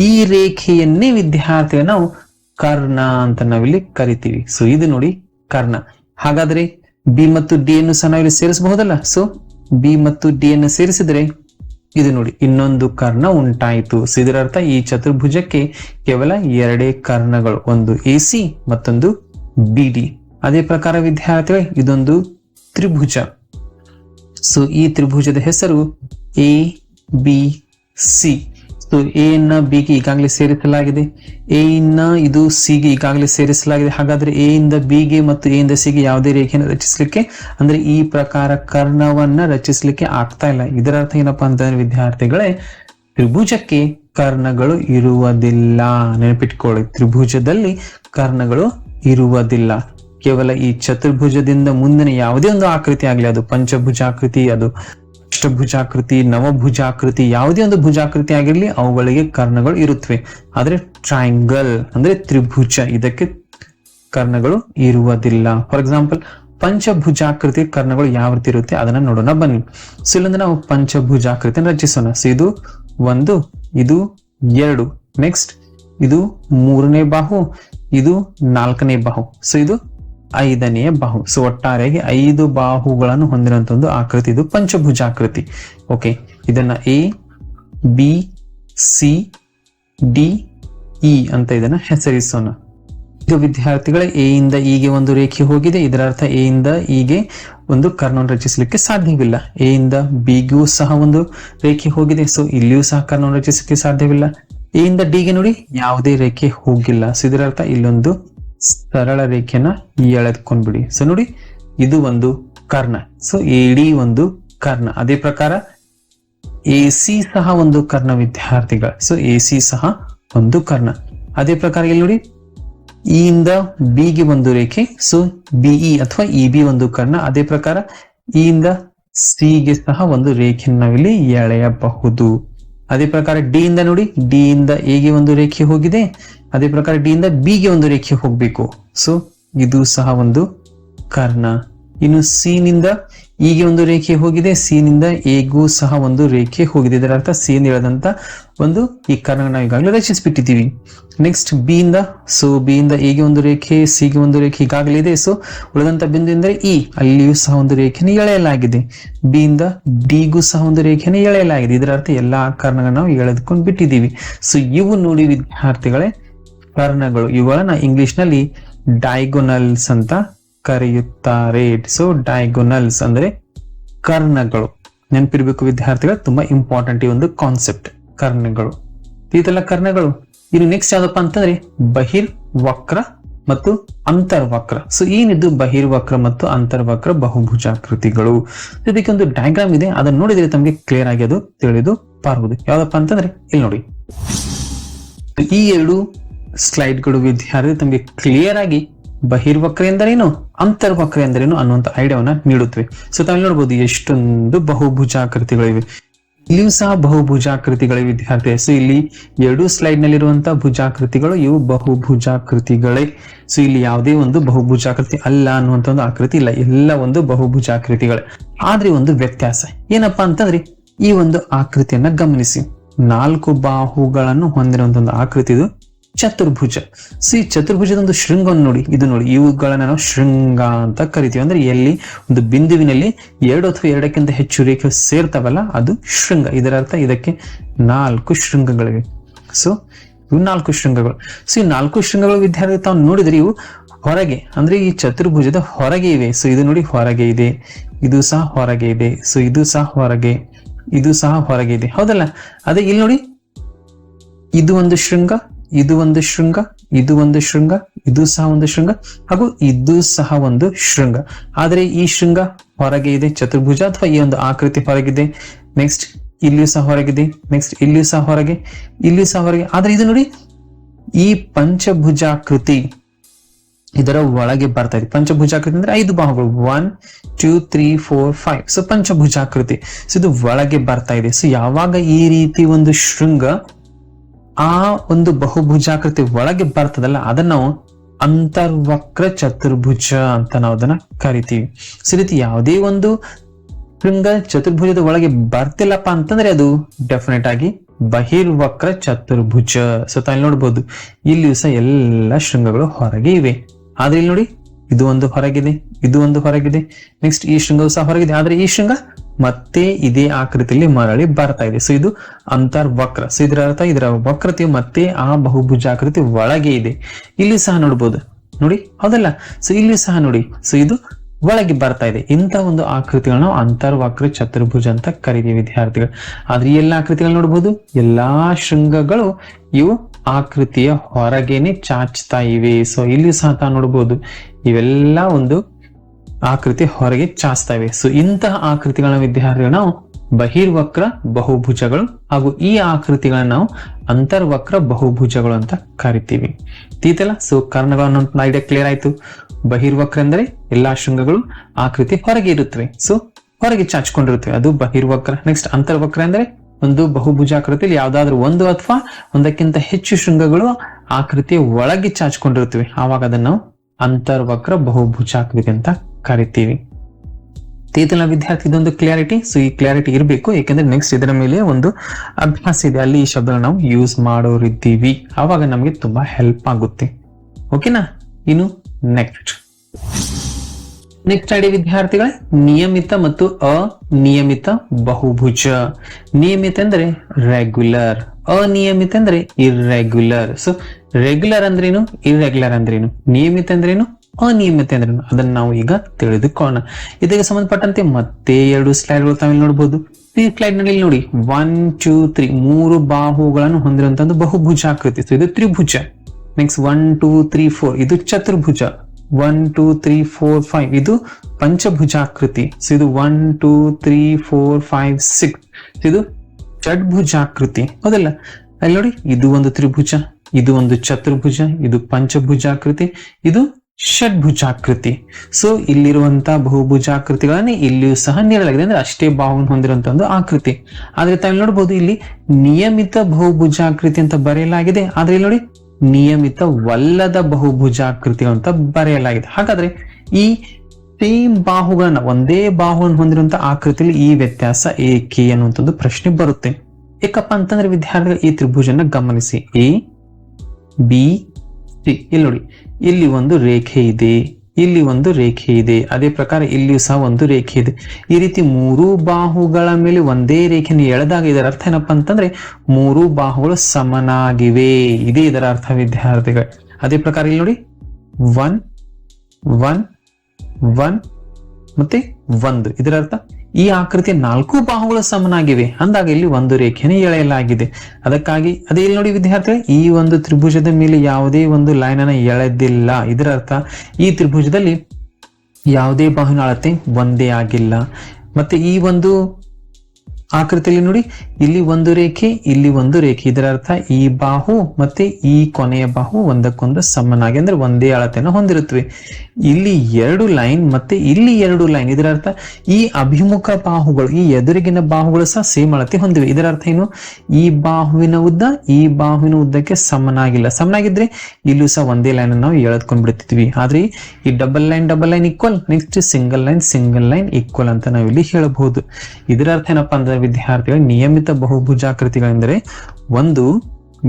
ಈ ರೇಖೆಯನ್ನೇ ವಿದ್ಯಾರ್ಥಿಗಳು ನಾವು ಕರ್ಣ ಅಂತ ನಾವಿಲ್ಲಿ ಕರಿತೀವಿ. ಸೊ ಇದು ನೋಡಿ ಕರ್ಣ. ಹಾಗಾದ್ರೆ ಬಿ ಮತ್ತು ಡಿ ಅನ್ನು ಸಹ ನಾವಿಲ್ಲಿ ಸೇರಿಸಬಹುದಲ್ಲ? ಸೊ ಬಿ ಮತ್ತು ಡಿ ಅನ್ನು ಸೇರಿಸಿದ್ರೆ ಇದು ನೋಡಿ ಇನ್ನೊಂದು ಕರ್ಣ ಉಂಟಾಯಿತು. ಸೊ ಇದರ ಅರ್ಥ ಈ ಚತುರ್ಭುಜಕ್ಕೆ ಕೇವಲ ಎರಡೇ ಕರ್ಣಗಳು, ಒಂದು ಎ ಸಿ ಮತ್ತೊಂದು ಬಿ ಡಿ ಅದೇ ಪ್ರಕಾರ ವಿದ್ಯಾರ್ಥಿಗಳೇ, ಇದೊಂದು ತ್ರಿಭುಜ. ಸೊ ಈ ತ್ರಿಭುಜದ ಹೆಸರು ಎ ಬಿ ಸಿ ಎ ನ ಬಿ ಗೆ ಈಗಾಗಲೇ ಸೇರಿಸಲಾಗಿದೆ. ಎ ನ ಇದು ಸಿ ಗೆ ಈಗಾಗಲೇ ಸೇರಿಸಲಾಗಿದೆ. ಹಾಗಾದ್ರೆ ಎ ಇಂದ ಬಿ ಗೆ ಮತ್ತು ಎ ಇಂದ ಸಿ ಗೆ ಯಾವುದೇ ರೇಖೆಯನ್ನು ರಚಿಸಲಿಕ್ಕೆ, ಅಂದ್ರೆ ಈ ಪ್ರಕಾರ ಕರ್ಣವನ್ನ ರಚಿಸಲಿಕ್ಕೆ ಆಗ್ತಾ ಇಲ್ಲ. ಇದರ ಅರ್ಥ ಏನಪ್ಪಾ ಅಂತಂದ್ರೆ ವಿದ್ಯಾರ್ಥಿಗಳೇ, ತ್ರಿಭುಜಕ್ಕೆ ಕರ್ಣಗಳು ಇರುವುದಿಲ್ಲ. ನೆನಪಿಟ್ಕೊಳ್ಳಿ, ತ್ರಿಭುಜದಲ್ಲಿ ಕರ್ಣಗಳು ಇರುವುದಿಲ್ಲ. ಕೇವಲ ಈ ಚತುರ್ಭುಜದಿಂದ ಮುಂದಿನ ಯಾವುದೇ ಒಂದು ಆಕೃತಿ ಆಗಲಿ, ಅದು ಪಂಚಭುಜಾಕೃತಿ, ಅದು ಅಷ್ಟಭುಜಾಕೃತಿ ನವಭುಜಾಕೃತಿ, ಯಾವುದೇ ಒಂದು ಭುಜಾಕೃತಿ ಆಗಿರಲಿ ಅವುಗಳಿಗೆ ಕರ್ಣಗಳು ಇರುತ್ತವೆ. ಆದರೆ ಟ್ರಯಾಂಗಲ್ ಅಂದ್ರೆ ತ್ರಿಭುಜ, ಇದಕ್ಕೆ ಕರ್ಣಗಳು ಇರುವುದಿಲ್ಲ. ಫಾರ್ ಎಕ್ಸಾಂಪಲ್ ಪಂಚಭುಜಾಕೃತಿ ಕರ್ಣಗಳು ಯಾವ ರೀತಿ ಇರುತ್ತೆ ಅದನ್ನ ನೋಡೋಣ ಬನ್ನಿ. ಸೊ ಇಲ್ಲಿಂದ ನಾವು ಪಂಚಭುಜಾಕೃತಿಯನ್ನು ರಚಿಸೋಣ. ಸೊ ಇದು ಒಂದು, ಇದು ಎರಡು. ನೆಕ್ಸ್ಟ್ ಇದು ಮೂರನೇ ಬಾಹು, ಇದು ನಾಲ್ಕನೇ ಬಾಹು. ಸೊ ಇದು ಐದನೆಯ ಬಾಹು. ಸೊ ಒಟ್ಟಾರೆಯಾಗಿ ಐದು ಬಾಹುಗಳನ್ನು ಹೊಂದಿರುವಂತ ಒಂದು ಆಕೃತಿ ಇದು, ಪಂಚಭುಜಾಕೃತಿ. ಓಕೆ ಇದನ್ನ A B C D E ಅಂತ ಇದನ್ನ ಹೆಸರಿಸೋಣ. ಇದು ವಿದ್ಯಾರ್ಥಿಗಳ ಎ ಇಂದ ಇಗೆ ಒಂದು ರೇಖೆ ಹೋಗಿದೆ. ಇದರ ಅರ್ಥ ಎ ಇಂದ ಇಗೆ ಒಂದು ಕರ್ಣವನ್ನು ರಚಿಸಲಿಕ್ಕೆ ಸಾಧ್ಯವಿಲ್ಲ. ಎ ಇಂದ ಬಿಗೂ ಸಹ ಒಂದು ರೇಖೆ ಹೋಗಿದೆ. ಸೊ ಇಲ್ಲಿಯೂ ಸಹ ಕರ್ಣವನ್ನು ರಚಿಸಲಿಕ್ಕೆ ಸಾಧ್ಯವಿಲ್ಲ. ಎ ಇಂದ ಡಿಗೆ ನೋಡಿ, ಯಾವುದೇ ರೇಖೆ ಹೋಗಿಲ್ಲ. ಸೊ ಇದರ ಅರ್ಥ ಇಲ್ಲೊಂದು ಸರಳ ರೇಖೆನ ಎಳೆದ್ಕೊಂಡ್ಬಿಡಿ ಸೊ ನೋಡಿ, ಇದು ಒಂದು ಕರ್ಣ. ಸೊ ಎಡಿ ಒಂದು ಕರ್ಣ. ಅದೇ ಪ್ರಕಾರ ಎ ಸಿ ಸಹ ಒಂದು ಕರ್ಣ, ವಿದ್ಯಾರ್ಥಿಗಳ. ಸೊ ಎ ಸಿ ಸಹ ಒಂದು ಕರ್ಣ. ಅದೇ ಪ್ರಕಾರ ಇಲ್ಲಿ ನೋಡಿ? ಇ ಇಂದ ಬಿ ಗೆ ಒಂದು ರೇಖೆ. ಸೊ ಬಿಇ ಅಥವಾ ಇ ಬಿ ಒಂದು ಕರ್ಣ. ಅದೇ ಪ್ರಕಾರ ಇ ಇಂದ ಸಿ ಗೆ ಸಹ ಒಂದು ರೇಖೆಯನ್ನು ನಾವಿಲ್ಲಿ ಎಳೆಯಬಹುದು. ಅದೇ ಪ್ರಕಾರ ಡಿ ಇಂದ ನೋಡಿ ಡಿ ಇಂದ ಎ ಗೆ ಒಂದು ರೇಖೆ ಹೋಗಿದೆ. ಅದೇ ಪ್ರಕಾರ ಡಿ ಇಂದ ಬಿ ಗೆ ಒಂದು ರೇಖೆ ಹೋಗಬೇಕು. ಸೊ ಇದು ಸಹ ಒಂದು ಕರ್ಣ. ಇನ್ನು ಸಿ ನಿಂದ ಈಗೆ ಒಂದು ರೇಖೆ ಹೋಗಿದೆ. ಸಿ ನಿಂದ ಎಗೂ ಸಹ ಒಂದು ರೇಖೆ ಹೋಗಿದೆ. ಇದರ ಅರ್ಥ ಸಿ ಹೇಳದಂತ ಒಂದು ಈ ಕಾರಣ ನಾವು ಈಗಾಗಲೇ ರಚಿಸಿಬಿಟ್ಟಿದ್ದೀವಿ. ನೆಕ್ಸ್ಟ್ ಬಿ ಇಂದ ಸೊ ಬಿ ಇಂದ ಎಗೆ ಒಂದು ರೇಖೆ ಸಿ ಗೆ ಒಂದು ರೇಖೆ ಈಗಾಗಲೇ ಇದೆ. ಸೊ ಉಳಿದಂತ ಬಿಂದು ಎಂದರೆ ಇ ಅಲ್ಲಿಯೂ ಸಹ ಒಂದು ರೇಖೆನ ಎಳೆಯಲಾಗಿದೆ. ಬಿ ಇಂದ ಡಿಗೂ ಸಹ ಒಂದು ರೇಖೆನ ಎಳೆಯಲಾಗಿದೆ. ಇದರ ಅರ್ಥ ಎಲ್ಲಾ ಕಾರಣಗಳನ್ನು ನಾವು ಎಳೆದುಕೊಂಡು ಬಿಟ್ಟಿದ್ದೀವಿ ಸೊ ಇವು ನೋಡಿ ವಿದ್ಯಾರ್ಥಿಗಳೇ ಕರ್ಣಗಳು ಇವುಗಳನ್ನ ಇಂಗ್ಲಿಷ್ನಲ್ಲಿ ಡೈಗೊನಲ್ಸ್ ಅಂತ ಕರೆಯುತ್ತಾರೆ. ಸೊ ಡೈಗೊನಲ್ಸ್ ಅಂದ್ರೆ ಕರ್ಣಗಳು. ನೆನಪಿರ್ಬೇಕು ವಿದ್ಯಾರ್ಥಿಗಳು, ತುಂಬಾ ಇಂಪಾರ್ಟೆಂಟ್ ಈ ಒಂದು ಕಾನ್ಸೆಪ್ಟ್ ಕರ್ಣಗಳು. ಇದೆಲ್ಲ ಕರ್ಣಗಳು. ಇನ್ನು ನೆಕ್ಸ್ಟ್ ಯಾವ್ದಪ್ಪ ಅಂತಂದ್ರೆ ಬಹಿರ್ವಕ್ರ ಮತ್ತು ಅಂತರ್ವಕ್ರ ಸೊ ಏನಿದ್ದು ಬಹಿರ್ವಕ್ರ ಮತ್ತು ಅಂತರ್ವಕ್ರ ಬಹುಭುಜಾಕೃತಿಗಳು. ಇದಕ್ಕೆ ಒಂದು ಡಯಾಗ್ರಾಮ್ ಇದೆ. ಅದನ್ನ ನೋಡಿದ್ರೆ ತಮಗೆ ಕ್ಲಿಯರ್ ಆಗಿ ಅದು ತಿಳಿದು ಪಾರ್ಬಹುದು ಯಾವ್ದಪ್ಪ ಅಂತಂದ್ರೆ, ಇಲ್ಲಿ ನೋಡಿ. ಈ ಎರಡು ಸ್ಲೈಡ್ಗಳು ವಿದ್ಯಾರ್ಥಿ ತಮಗೆ ಕ್ಲಿಯರ್ ಆಗಿ ಬಹಿರ್ವಕ್ರ ಎಂದರೇನು, ಅಂತರ್ವಕ್ರ ಎಂದರೇನು ಅನ್ನುವಂತ ಐಡಿಯಾವನ್ನ ನೀಡುತ್ತವೆ. ಸೊ ತಾವು ನೋಡಬಹುದು ಎಷ್ಟೊಂದು ಬಹುಭುಜಾಕೃತಿಗಳಿವೆ. ಇಲ್ಲಿಯೂ ಸಹ ಬಹುಭುಜಾಕೃತಿಗಳೇ ವಿದ್ಯಾರ್ಥಿ ಸೊ ಇಲ್ಲಿ ಎರಡು ಸ್ಲೈಡ್ ನಲ್ಲಿರುವಂತಹ ಭುಜಾಕೃತಿಗಳು, ಇವು ಬಹುಭುಜಾಕೃತಿಗಳೇ. ಸೊ ಇಲ್ಲಿ ಯಾವುದೇ ಒಂದು ಬಹುಭುಜಾಕೃತಿ ಅಲ್ಲ ಅನ್ನುವಂತ ಒಂದು ಆಕೃತಿ ಇಲ್ಲ. ಎಲ್ಲ ಒಂದು ಬಹುಭುಜಾಕೃತಿಗಳೇ. ಆದ್ರೆ ಒಂದು ವ್ಯತ್ಯಾಸ. ಏನಪ್ಪಾ ಅಂತಂದ್ರೆ, ಈ ಒಂದು ಆಕೃತಿಯನ್ನ ಗಮನಿಸಿ. ನಾಲ್ಕು ಬಾಹುಗಳನ್ನು ಹೊಂದಿರುವಂತ ಒಂದು ಆಕೃತಿ ಇದು ಚತುರ್ಭುಜ. ಸೊ ಚತುರ್ಭುಜದ ಒಂದು ಶೃಂಗವನ್ನು ನೋಡಿ, ಇದು ನೋಡಿ, ಇವುಗಳನ್ನ ನಾವು ಶೃಂಗ ಅಂತ ಕರಿತೀವಿ. ಅಂದ್ರೆ ಎಲ್ಲಿ? ಒಂದು ಬಿಂದುವಿನಲ್ಲಿ ಎರಡು ಅಥವಾ ಎರಡಕ್ಕಿಂತ ಹೆಚ್ಚು ರೇಖೆ ಸೇರ್ತಾವಲ್ಲ, ಅದು ಶೃಂಗ. ಇದರ ಅರ್ಥ ಇದಕ್ಕೆ ನಾಲ್ಕು ಶೃಂಗಗಳಿವೆ. ಸೊ ಇವು ನಾಲ್ಕು ಶೃಂಗಗಳು. ಸೊ ಈ ನಾಲ್ಕು ಶೃಂಗಗಳು ವಿದ್ಯಾರ್ಥಿ ತಾವು ನೋಡಿದ್ರೆ ಇವು ಹೊರಗೆ, ಅಂದ್ರೆ ಈ ಚತುರ್ಭುಜದ ಹೊರಗೆ ಇವೆ. ಸೊ ಇದು ನೋಡಿ ಹೊರಗೆ ಇದೆ, ಇದು ಸಹ ಹೊರಗೆ ಇದೆ ಸೊ ಇದು ಸಹ ಹೊರಗೆ, ಇದು ಸಹ ಹೊರಗೆ ಇದೆ. ಹೌದಲ್ಲ? ಅದೇ ಇಲ್ಲಿ ನೋಡಿ, ಇದು ಒಂದು ಶೃಂಗ ಇದು ಒಂದು ಶೃಂಗ, ಇದು ಒಂದು ಶೃಂಗ, ಇದು ಸಹ ಒಂದು ಶೃಂಗ, ಹಾಗೂ ಇದು ಸಹ ಒಂದು ಶೃಂಗ. ಆದರೆ ಈ ಶೃಂಗ ಹೊರಗೆ ಇದೆ, ಚತುರ್ಭುಜ ಅಥವಾ ಈ ಒಂದು ಆಕೃತಿ ಹೊರಗಿದೆ. ನೆಕ್ಸ್ಟ್ ಇಲ್ಲಿಯೂ ಸಹ ಹೊರಗಿದೆ. ನೆಕ್ಸ್ಟ್ ಇಲ್ಲಿಯೂ ಸಹ ಹೊರಗೆ ಇಲ್ಲಿ ಸಹ ಹೊರಗೆ. ಆದ್ರೆ ಇದು ನೋಡಿ, ಈ ಪಂಚಭುಜಾಕೃತಿ ಇದರ ಒಳಗೆ ಬರ್ತಾ ಇದೆ. ಪಂಚಭುಜಾಕೃತಿ ಅಂದ್ರೆ ಐದು ಬಾಹುಗಳು one two three four five so ಪಂಚಭುಜಾಕೃತಿ. So ಇದು ಒಳಗೆ ಬರ್ತಾ ಇದೆ. ಸೊ ಯಾವಾಗ ಈ ರೀತಿ ಒಂದು ಶೃಂಗ ಆ ಒಂದು ಬಹುಭುಜಾಕೃತಿ ಒಳಗೆ ಬರ್ತದಲ್ಲ, ಅದನ್ನ ನಾವು ಅಂತರ್ವಕ್ರ ಚತುರ್ಭುಜ ಅಂತ ನಾವು ಅದನ್ನ ಕರಿತೀವಿ. ಸೊ ರೀತಿ ಯಾವುದೇ ಒಂದು ಶೃಂಗ ಚತುರ್ಭುಜದ ಒಳಗೆ ಬರ್ತಿಲ್ಲಪ್ಪ ಅಂತಂದ್ರೆ ಅದು ಡೆಫಿನೆಟ್ ಆಗಿ ಬಹಿರ್ವಕ್ರ ಚತುರ್ಭುಜ. ಸೊ, ತಾವು ನೋಡ್ಬೋದು, ಇಲ್ಲಿಯೂ ಸಹ ಎಲ್ಲ ಶೃಂಗಗಳು ಹೊರಗೆ ಇವೆ. ಆದ್ರೆ ಇಲ್ಲಿ ನೋಡಿ, ಇದು ಒಂದು ಹೊರಗಿದೆ, ಇದು ಒಂದು ಹೊರಗಿದೆ. ನೆಕ್ಸ್ಟ್ ಈ ಶೃಂಗವು ಸಹ ಹೊರಗಿದೆ, ಆದ್ರೆ ಈ ಶೃಂಗ ಮತ್ತೆ ಇದೇ ಆಕೃತಿಯಲ್ಲಿ ಮರಳಿ ಬರ್ತಾ ಇದೆ. ಸೊ, ಇದು ಅಂತರ್ವಕ್ರ. ಸೊ, ಇದರ ಅರ್ಥ ಇದರ ವಕ್ರತೆ ಮತ್ತೆ ಆ ಬಹುಭುಜಾಕೃತಿ ಒಳಗೆ ಇದೆ. ಇಲ್ಲಿ ಸಹ ನೋಡ್ಬೋದು. ನೋಡಿ, ಹೌದಲ್ಲ? ಸೊ, ಇಲ್ಲಿ ಸಹ ನೋಡಿ. ಸೊ, ಇದು ಒಳಗೆ ಬರ್ತಾ ಇದೆ. ಇಂಥ ಒಂದು ಆಕೃತಿಗಳನ್ನ ನಾವು ಅಂತರ್ವಕ್ರ, ಚತುರ್ಭುಜ ಅಂತ ಕರಿತೀವಿ ವಿದ್ಯಾರ್ಥಿಗಳು. ಆದ್ರೆ ಎಲ್ಲ ಆಕೃತಿಗಳು ನೋಡ್ಬೋದು. ಎಲ್ಲಾ ಶೃಂಗಗಳು ಇವು ಆಕೃತಿಯ ಹೊರಗೇನೆ ಚಾಚ್ತಾ ಇವೆ. ಸೊ, ಇಲ್ಲಿ ಸಹ ತ ನೋಡ್ಬೋದು. ಇವೆಲ್ಲ ಒಂದು ಆಕೃತಿ ಹೊರಗೆ ಚಾಚ್ತಾ ಇವೆ ಸೊ ಇಂತಹ ಆಕೃತಿಗಳ ವಿದ್ಯಾರ್ಥಿಗಳು ನಾವು ಬಹಿರ್ವಕ್ರ ಬಹುಭುಜಗಳು ಹಾಗೂ ಈ ಆಕೃತಿಗಳನ್ನ ನಾವು ಅಂತರ್ವಕ್ರ ಬಹುಭುಜಗಳು ಅಂತ ಕರಿತೀವಿ. ತೀತಲ್ಲ ಸೊ ಕರ್ಣಗಳನ್ನು ಐಡಿಯಾ ಕ್ಲಿಯರ್ ಆಯ್ತು. ಬಹಿರ್ವಕ್ರ ಅಂದ್ರೆ ಎಲ್ಲಾ ಶೃಂಗಗಳು ಆಕೃತಿ ಹೊರಗೆ ಇರುತ್ತವೆ. ಸೊ ಹೊರಗೆ ಚಾಚ್ಕೊಂಡಿರುತ್ತವೆ. ಅದು ಬಹಿರ್ವಕ್ರ. ನೆಕ್ಸ್ಟ್ ಅಂತರ್ವಕ್ರ ಅಂದ್ರೆ ಒಂದು ಬಹುಭುಜಾಕೃತಿಯಲ್ಲಿ ಯಾವ್ದಾದ್ರು ಒಂದು ಅಥವಾ ಒಂದಕ್ಕಿಂತ ಹೆಚ್ಚು ಶೃಂಗಗಳು ಆಕೃತಿಯ ಒಳಗೆ ಚಾಚ್ಕೊಂಡಿರುತ್ತವೆ. ಆವಾಗ ಅದನ್ನ ನಾವು ಅಂತರ್ವಕ್ರ ಬಹುಭುಜಾಕೃತಿ ಅಂತ ಕರಿತೀವಿ. ತೀತಲ ವಿದ್ಯಾರ್ಥಿ ಇದೊಂದು ಕ್ಲಾರಿಟಿ ಸೊ ಈ ಕ್ಲಾರಿಟಿ ಇರಬೇಕು ಯಾಕಂದ್ರೆ ನೆಕ್ಸ್ಟ್ ಇದರ ಮೇಲೆ ಒಂದು ಅಭ್ಯಾಸ ಇದೆ. ಅಲ್ಲಿ ಈ ಶಬ್ದ ನಾವು ಯೂಸ್ ಮಾಡೋರಿದ್ದೀವಿ. ಆವಾಗ ನಮಗೆ ತುಂಬಾ ಹೆಲ್ಪ್ ಆಗುತ್ತೆ. ಓಕೆನಾ ಇನ್ನು ನೆಕ್ಸ್ಟ್ ನೆಕ್ಸ್ಟ್ ಐಡಿ ವಿದ್ಯಾರ್ಥಿಗಳೇ, ನಿಯಮಿತ ಮತ್ತು ಅನಿಯಮಿತ ಬಹುಭುಜ. ನಿಯಮಿತ ಅಂದ್ರೆ ರೆಗ್ಯುಲರ್ ಅನಿಯಮಿತ ಅಂದ್ರೆ ಇರ್ರೆಗ್ಯುಲರ್ ಸೊ ರೆಗ್ಯುಲರ್ ಅಂದ್ರೇನು? ಇರ್ರೆಗ್ಯುಲರ್ ಅಂದ್ರೇನು? ನಿಯಮಿತ ಅಂದ್ರೇನು? ಅನಿಯಮಿತ ಅಂದ್ರೆ ಅದನ್ನ ನಾವು ಈಗ ತಿಳಿದುಕೊಳ್ಳೋಣ. ಇದಕ್ಕೆ ಸಂಬಂಧಪಟ್ಟಂತೆ ಮತ್ತೆ ಎರಡು ಸ್ಲೈಡ್ಗಳು ತಾವಿಲ್ಲಿ ನೋಡಬಹುದು ಈ ಸ್ಲೈಡ್ನಲ್ಲಿ ನೋಡಿ ಒನ್ ಟೂ ತ್ರೀ ಮೂರು ಬಾಹುಗಳನ್ನು ಹೊಂದಿರುವಂತಹ ಬಹುಭುಜಾಕೃತಿ ಸೊ ಇದು ತ್ರಿಭುಜ. Next one two three four ಇದು ಚತುರ್ಭುಜ. One two three four five ಇದು ಪಂಚಭುಜಾಕೃತಿ ಸೊ ಇದು one two three four five six ಇದು ಷಡ್ಭುಜಾಕೃತಿ ಹೌದಲ್ಲ? ಅಲ್ಲಿ ನೋಡಿ, ಇದು ಒಂದು ತ್ರಿಭುಜ, ಇದು ಒಂದು ಚತುರ್ಭುಜ, ಇದು ಪಂಚಭುಜಾಕೃತಿ ಇದು ಷಡ್ಭುಜಾಕೃತಿ. ಸೊ ಇಲ್ಲಿರುವಂತಹ ಬಹುಭುಜಾಕೃತಿಗಳನ್ನೇ ಇಲ್ಲಿಯೂ ಸಹ ನೀಡಲಾಗಿದೆ. ಅಂದ್ರೆ ಅಷ್ಟೇ ಭಾವವನ್ನು ಹೊಂದಿರುವಂತಹ ಒಂದು ಆಕೃತಿ. ಆದ್ರೆ ತಾವು ನೋಡಬಹುದು ಇಲ್ಲಿ ನಿಯಮಿತ ಬಹುಭುಜಾಕೃತಿ ಅಂತ ಬರೆಯಲಾಗಿದೆ. ಆದ್ರೆ ಇಲ್ಲಿ ನೋಡಿ ನಿಯಮಿತವಲ್ಲದ ಬಹುಭುಜಾಕೃತಿ ಅಂತ ಬರೆಯಲಾಗಿದೆ. ಹಾಗಾದ್ರೆ ಈ ಸೇಮ್ ಬಾಹುಗಳನ್ನ, ಒಂದೇ ಬಾಹುವನ್ನು ಹೊಂದಿರುವಂತಹ ಆಕೃತಿಯಲ್ಲಿ ಈ ವ್ಯತ್ಯಾಸ ಏಕೆ ಅನ್ನುವಂಥದ್ದು ಪ್ರಶ್ನೆ ಬರುತ್ತೆ. ಏಕಪ್ಪ ಅಂತಂದ್ರೆ ವಿದ್ಯಾರ್ಥಿಗಳು ಈ ತ್ರಿಭುಜನ ಗಮನಿಸಿ. ಎ ಬಿ ಸಿ ಇಲ್ಲಿ ನೋಡಿ ಇಲ್ಲಿ ಒಂದು ರೇಖೆ ಇದೆ. ಇಲ್ಲಿ ಒಂದು ರೇಖೆ ಇದೆ. ಅದೇ ಪ್ರಕಾರ ಇಲ್ಲಿಯೂ ಸಹ ಒಂದು ರೇಖೆ ಇದೆ. ಈ ರೀತಿ ಮೂರು ಬಾಹುಗಳ ಮೇಲೆ ಒಂದೇ ರೇಖೆಯನ್ನು ಎಳೆದಾಗ ಇದರ ಅರ್ಥ ಏನಪ್ಪ ಅಂತಂದ್ರೆ ಮೂರು ಬಾಹುಗಳು ಸಮನಾಗಿವೆ. ಇದೇ ಇದರ ಅರ್ಥ ವಿದ್ಯಾರ್ಥಿಗಳು. ಅದೇ ಪ್ರಕಾರ ಇಲ್ಲಿ ನೋಡಿ. ಒನ್ ಒನ್ ಒನ್, ಮತ್ತೆ ಒಂದು. ಇದರ ಅರ್ಥ ಈ ಆಕೃತಿ ನಾಲ್ಕು ಬಾಹುಗಳು ಸಮನಾಗಿವೆ. ಅಂದಾಗ ಇಲ್ಲಿ ಒಂದು ರೇಖೆಯನ್ನು ಎಳೆಯಲಾಗಿದೆ. ಅದಕ್ಕಾಗಿ, ಅದೇ ಇಲ್ಲಿ ನೋಡಿ ವಿದ್ಯಾರ್ಥಿಗಳು, ಈ ಒಂದು ತ್ರಿಭುಜದ ಮೇಲೆ ಯಾವುದೇ ಒಂದು ಲೈನ್ ಅನ್ನು ಎಳೆದಿಲ್ಲ. ಇದರ ಅರ್ಥ ಈ ತ್ರಿಭುಜದಲ್ಲಿ ಯಾವುದೇ ಬಾಹುವಿನ ಅಳತೆ ಒಂದೇ ಆಗಿಲ್ಲ. ಮತ್ತೆ ಈ ಒಂದು ಆಕೃತಿಯಲ್ಲಿ ನೋಡಿ, ಇಲ್ಲಿ ಒಂದು ರೇಖೆ, ಇಲ್ಲಿ ಒಂದು ರೇಖೆ. ಇದರ ಅರ್ಥ ಈ ಬಾಹು ಮತ್ತೆ ಈ ಕೊನೆಯ ಬಾಹು ಒಂದಕ್ಕೊಂದು ಸಮನಾಗಿ ಅಂದ್ರೆ ಒಂದೇ ಅಳತೆಯನ್ನು ಹೊಂದಿರುತ್ತವೆ. ಇಲ್ಲಿ ಎರಡು ಲೈನ್ ಮತ್ತೆ ಇಲ್ಲಿ ಎರಡು ಲೈನ್. ಇದರ ಅರ್ಥ ಈ ಅಭಿಮುಖ ಬಾಹುಗಳು, ಈ ಎದುರಿಗಿನ ಬಾಹುಗಳು ಸಹ ಸೇಮ್ ಅಳತೆ ಹೊಂದಿವೆ. ಇದರ ಅರ್ಥ ಏನು? ಈ ಬಾಹುವಿನ ಉದ್ದ, ಈ ಬಾಹುವಿನ ಉದ್ದಕ್ಕೆ ಸಮನಾಗಿಲ್ಲ. ಸಮನಾಗಿದ್ರೆ ಇಲ್ಲೂ ಸಹ ಒಂದೇ ಲೈನ್ ನಾವು ಎಳೆದ್ಕೊಂಡ್ ಬಿಡ್ತಿದ್ವಿ. ಆದ್ರೆ ಈ double line double line equal next single line single line equal ಅಂತ ನಾವು ಇಲ್ಲಿ ಹೇಳಬಹುದು. ಇದರ ಅರ್ಥ ಏನಪ್ಪಾ ಅಂದ್ರೆ ವಿದ್ಯಾರ್ಥಿಗಳು ನಿಯಮಿತ ಬಹುಭುಜಾಕೃತಿಗಳೆಂದರೆ ಒಂದು,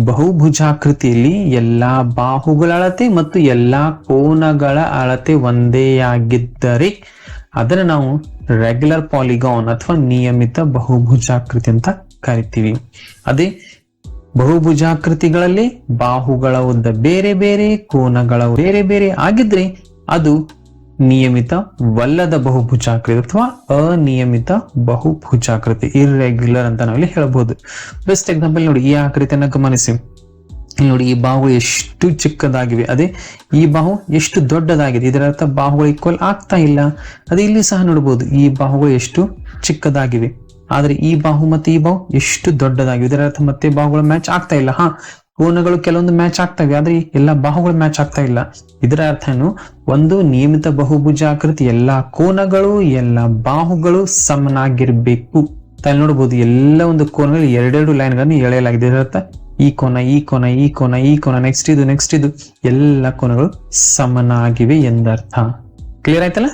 ಬಹುಭುಜಾಕೃತಿಯಲ್ಲಿ ಎಲ್ಲಾ ಬಾಹುಗಳ ಅಳತೆ ಮತ್ತು ಎಲ್ಲಾ ಕೋನಗಳ ಅಳತೆ ಒಂದೇ ಆಗಿದ್ದರೆ ಅದನ್ನ ನಾವು ರೆಗ್ಯುಲರ್ ಪಾಲಿಗಾನ್ ಅಥವಾ ನಿಯಮಿತ ಬಹುಭುಜಾಕೃತಿ ಅಂತ ಕರಿತೀವಿ. ಅದೇ ಬಹುಭುಜಾಕೃತಿಗಳಲ್ಲಿ ಬಾಹುಗಳ ಉದ್ದ ಬೇರೆ ಬೇರೆ, ಕೋನಗಳ ಬೇರೆ ಬೇರೆ ಆಗಿದ್ರೆ ಅದು ನಿಯಮಿತವಲ್ಲದ ಬಹುಭುಜಾಕೃತಿ ಅಥವಾ ಅನಿಯಮಿತ ಬಹುಭುಜಾಕೃತಿ ಇರ್ರೆಗ್ಯುಲರ್ ಅಂತ ನಾವಿಲ್ಲಿ ಹೇಳಬಹುದು ಬೆಸ್ಟ್ ಎಕ್ಸಾಂಪಲ್ ನೋಡಿ, ಈ ಆಕೃತಿಯನ್ನ ಗಮನಿಸಿ. ನೋಡಿ, ಈ ಬಾಹು ಎಷ್ಟು ಚಿಕ್ಕದಾಗಿವೆ. ಅದೇ, ಈ ಬಾಹು ಎಷ್ಟು ದೊಡ್ಡದಾಗಿದೆ. ಇದರ ಅರ್ಥ ಬಾಹುಗಳು ಈಕ್ವಲ್ ಆಗ್ತಾ ಇಲ್ಲ. ಅದೇ, ಇಲ್ಲಿ ಸಹ ನೋಡಬಹುದು ಈ ಬಾಹುಗಳು ಎಷ್ಟು ಚಿಕ್ಕದಾಗಿವೆ. ಆದ್ರೆ ಈ ಬಾಹು ಮತ್ತೆ ಈ ಬಾಹು ಎಷ್ಟು ದೊಡ್ಡದಾಗಿದೆ ಇದರ ಅರ್ಥ ಮತ್ತೆ ಬಾಹುಗಳು ಮ್ಯಾಚ್ ಆಗ್ತಾ ಇಲ್ಲ. ಹಾ ಕೋನಗಳು ಕೆಲವೊಂದು ಮ್ಯಾಚ್ ಆಗ್ತವೆ, ಆದ್ರೆ ಎಲ್ಲ ಬಾಹುಗಳು ಮ್ಯಾಚ್ ಆಗ್ತಾ ಇಲ್ಲ. ಇದರ ಅರ್ಥ ಏನು ಒಂದು ನಿಯಮಿತ ಬಹುಭುಜಾಕೃತಿ ಎಲ್ಲಾ ಕೋನಗಳು, ಎಲ್ಲ ಬಾಹುಗಳು ಸಮನಾಗಿರ್ಬೇಕು. ತಾಯಿ ನೋಡಬಹುದು ಎಲ್ಲ ಒಂದು ಕೋನಗಳು ಎರಡೆರಡು ಲೈನ್ಗಳನ್ನು ಎಳೆಯಲಾಗಿದೆ. ಇದರರ್ಥ ಈ ಕೋನ ಈ ಕೋನ ಈ ಕೋನ ಈ ಕೋನ ನೆಕ್ಸ್ಟ್ ಇದು ನೆಕ್ಸ್ಟ್ ಇದು, ಎಲ್ಲ ಕೋನಗಳು ಸಮನಾಗಿವೆ ಎಂದರ್ಥ. ಕ್ಲಿಯರ್ ಆಯ್ತಲ್ಲ?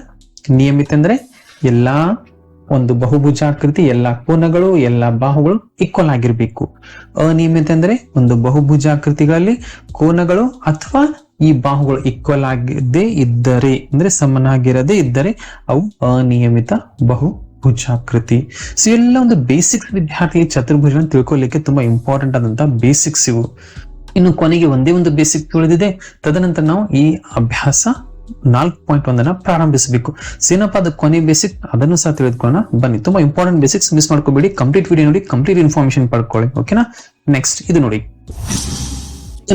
ನಿಯಮಿತ ಅಂದ್ರೆ ಎಲ್ಲಾ ಒಂದು ಬಹುಭುಜಾಕೃತಿ, ಎಲ್ಲಾ ಕೋನಗಳು, ಎಲ್ಲಾ ಬಾಹುಗಳು ಈಕ್ವಲ್ ಆಗಿರ್ಬೇಕು. ಅನಿಯಮಿತ ಅಂದ್ರೆ ಒಂದು ಬಹುಭುಜಾಕೃತಿಗಳಲ್ಲಿ ಕೋನಗಳು ಅಥವಾ ಈ ಬಾಹುಗಳು ಈಕ್ವಲ್ ಆಗದೆ ಇದ್ದರೆ, ಅಂದ್ರೆ ಸಮನಾಗಿರದೆ ಇದ್ದರೆ ಅವು ಅನಿಯಮಿತ ಬಹು ಭುಜಾಕೃತಿ ಸೊ ಎಲ್ಲ ಒಂದು ಬೇಸಿಕ್ಸ್ ವಿದ್ಯಾರ್ಥಿ ಚತುರ್ಭುಜ ತಿಳ್ಕೊಳ್ಳಿಕ್ಕೆ ತುಂಬಾ ಇಂಪಾರ್ಟೆಂಟ್ ಆದಂತ ಬೇಸಿಕ್ಸ್ ಇವು. ಇನ್ನು ಕೊನೆಗೆ ಒಂದೇ ಒಂದು ಬೇಸಿಕ್ ತಿಳಿದಿದೆ. ತದನಂತರ ನಾವು ಈ ಅಭ್ಯಾಸ ನಾಲ್ಕು ಪಾಯಿಂಟ್ ಒಂದನ್ನ ಪ್ರಾರಂಭಿಸಬೇಕು. ಏನಪ್ಪ ಅದು ಕೊನೆ ಬೇಸಿಕ್ ಅದನ್ನು ಸಹ ತಿಳಿದುಕೊಳ್ಳೋಣ. ಬನ್ನಿ, ತುಂಬಾ ಇಂಪಾರ್ಟೆಂಟ್ ಬೇಸಿಕ್ಸ್ ಮಿಸ್ ಮಾಡ್ಕೋಬೇಡಿ. ಕಂಪ್ಲೀಟ್ ವಿಡಿಯೋ ನೋಡಿ ಕಂಪ್ಲೀಟ್ ಇನ್ಫಾರ್ಮೇಶನ್ ಪಡ್ಕೊಳ್ಳಿ ಓಕೆನಾ ನೆಕ್ಸ್ಟ್ ಇದು ನೋಡಿ.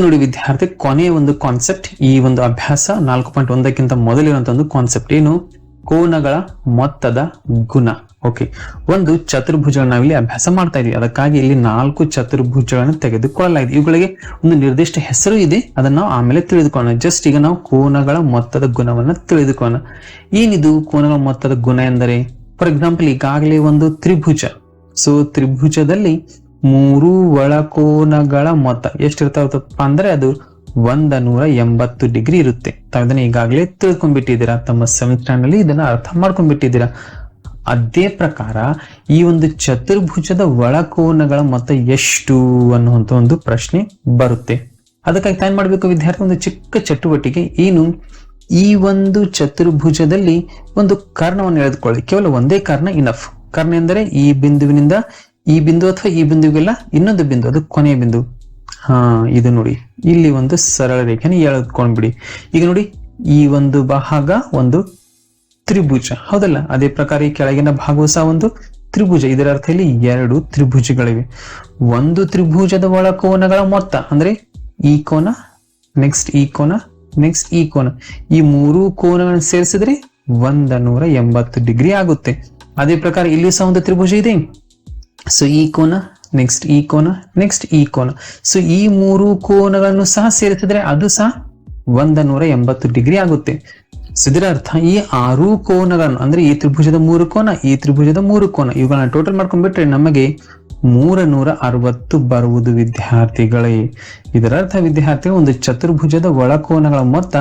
ನೋಡಿ ವಿದ್ಯಾರ್ಥಿ ಕೊನೆಯ ಒಂದು ಕಾನ್ಸೆಪ್ಟ್ ಈ ಒಂದು ಅಭ್ಯಾಸ ನಾಲ್ಕು ಪಾಯಿಂಟ್ ಒಂದಕ್ಕಿಂತ ಮೊದಲಿರುವಂತ ಒಂದು ಕಾನ್ಸೆಪ್ಟ್ ಏನು? ಕೋನಗಳ ಮೊತ್ತದ ಗುಣ. ಓಕೆ ಒಂದು ಚತುರ್ಭುಜಗಳನ್ನ ನಾವಿಲ್ಲಿ ಅಭ್ಯಾಸ ಮಾಡ್ತಾ ಇದೀವಿ. ಅದಕ್ಕಾಗಿ ಇಲ್ಲಿ ನಾಲ್ಕು ಚತುರ್ಭುಜಗಳನ್ನು ತೆಗೆದುಕೊಳ್ಳಲಾಗಿದೆ ಇವುಗಳಿಗೆ ಒಂದು ನಿರ್ದಿಷ್ಟ ಹೆಸರು ಇದೆ. ಅದನ್ನ ನಾವು ಆಮೇಲೆ ತಿಳಿದುಕೊಳ್ಳೋಣ. ಜಸ್ಟ್ ಈಗ ನಾವು ಕೋನಗಳ ಮೊತ್ತದ ಗುಣವನ್ನ ತಿಳಿದುಕೊಳ್ಳೋಣ. ಏನಿದು ಕೋನಗಳ ಮೊತ್ತದ ಗುಣ ಎಂದರೆ? ಫಾರ್ ಎಕ್ಸಾಂಪಲ್ ಈಗಾಗಲೇ ಒಂದು ತ್ರಿಭುಜ. ಸೊ ತ್ರಿಭುಜದಲ್ಲಿ ಮೂರು ಒಳಕೋನಗಳ ಮೊತ್ತ ಎಷ್ಟಿರ್ತಾವ ಅಂದ್ರೆ ಅದು ಒಂದ ನೂರ ಎಂಬತ್ತು ಡಿಗ್ರಿ ಇರುತ್ತೆ. ತಾವು ಇದನ್ನ ಈಗಾಗಲೇ ತಿಳ್ಕೊಂಡ್ಬಿಟ್ಟಿದ್ದೀರಾ? ತಮ್ಮ ಸೆವೆಂತ್ ಇದನ್ನ ಅರ್ಥ ಮಾಡ್ಕೊಂಡ್ಬಿಟ್ಟಿದ್ದೀರಾ? ಅದೇ ಪ್ರಕಾರ ಈ ಒಂದು ಚತುರ್ಭುಜದ ಒಳಕೋನಗಳ ಮೊತ್ತ ಎಷ್ಟು ಅನ್ನುವಂತ ಒಂದು ಪ್ರಶ್ನೆ ಬರುತ್ತೆ. ಅದಕ್ಕಾಗಿ ತಾನು ಮಾಡ್ಬೇಕು ವಿದ್ಯಾರ್ಥಿ, ಒಂದು ಚಿಕ್ಕ ಚಟುವಟಿಕೆ. ಏನು? ಈ ಒಂದು ಚತುರ್ಭುಜದಲ್ಲಿ ಒಂದು ಕರ್ಣವನ್ನು ಎಳೆದುಕೊಳ್ಳಿ. ಕೇವಲ ಒಂದೇ ಕರ್ಣ ಇನಫ್ ಕರ್ಣ ಎಂದರೆ ಈ ಬಿಂದುವಿನಿಂದ ಈ ಬಿಂದು ಅಥವಾ ಈ ಬಿಂದುವಿಗೆಲ್ಲ ಇನ್ನೊಂದು ಬಿಂದು, ಅದು ಕೊನೆಯ ಬಿಂದು. ಹಾ, ಇದು ನೋಡಿ. ಇಲ್ಲಿ ಒಂದು ಸರಳ ರೇಖೆನ ಎಳೆದುಕೊಂಡ್ಬಿಡಿ ಈಗ ನೋಡಿ, ಈ ಒಂದು ಭಾಗ ಒಂದು ತ್ರಿಭುಜ. ಹೌದಲ್ಲ? ಅದೇ ಪ್ರಕಾರ ಈ ಕೆಳಗಿನ ಭಾಗವು ಸಹ ಒಂದು ತ್ರಿಭುಜ. ಇದರ ಅರ್ಥ ಇಲ್ಲಿ ಎರಡು ತ್ರಿಭುಜಗಳಿವೆ. ಒಂದು ತ್ರಿಭುಜದ ಒಳ ಕೋನಗಳ ಮೊತ್ತ, ಅಂದ್ರೆ ಈ ಕೋನ ನೆಕ್ಸ್ಟ್ ಈ ಕೋನ ನೆಕ್ಸ್ಟ್ ಈ ಕೋನ. ಈ ಮೂರು ಕೋನಗಳನ್ನು ಸೇರಿಸಿದ್ರೆ ಒಂದ ನೂರ ಎಂಬತ್ತು ಡಿಗ್ರಿ ಆಗುತ್ತೆ. ಅದೇ ಪ್ರಕಾರ ಇಲ್ಲಿ ಸಹ ಒಂದು ತ್ರಿಭುಜ ಇದೆ. ಸೊ ಈ ಕೋನ ನೆಕ್ಸ್ಟ್ ಈ ಕೋನ? ನೆಕ್ಸ್ಟ್ ಈ ಕೋನ. ಸೊ ಈ ಮೂರು ಕೋನಗಳನ್ನು ಸಹ ಸೇರಿಸಿದ್ರೆ ಅದು ಸಹ ಒಂದ ನೂರ ಎಂಬತ್ತು ಡಿಗ್ರಿ ಆಗುತ್ತೆ. ಸೊ ಇದರ ಅರ್ಥ ಈ ಆರು ಕೋನಗಳನ್ನು, ಅಂದ್ರೆ ಈ ತ್ರಿಭುಜದ ಮೂರು ಕೋನ, ಈ ತ್ರಿಭುಜದ ಮೂರು ಕೋನ, ಇವುಗಳನ್ನ ಟೋಟಲ್ ಮಾಡ್ಕೊಂಡ್ಬಿಟ್ರೆ ನಮಗೆ ಮೂರ ನೂರ ಅರವತ್ತು ಬರುವುದು ವಿದ್ಯಾರ್ಥಿಗಳೇ. ಇದರ ಅರ್ಥ ವಿದ್ಯಾರ್ಥಿಗಳು, ಒಂದು ಚತುರ್ಭುಜದ ಒಳಕೋನಗಳ ಮೊತ್ತ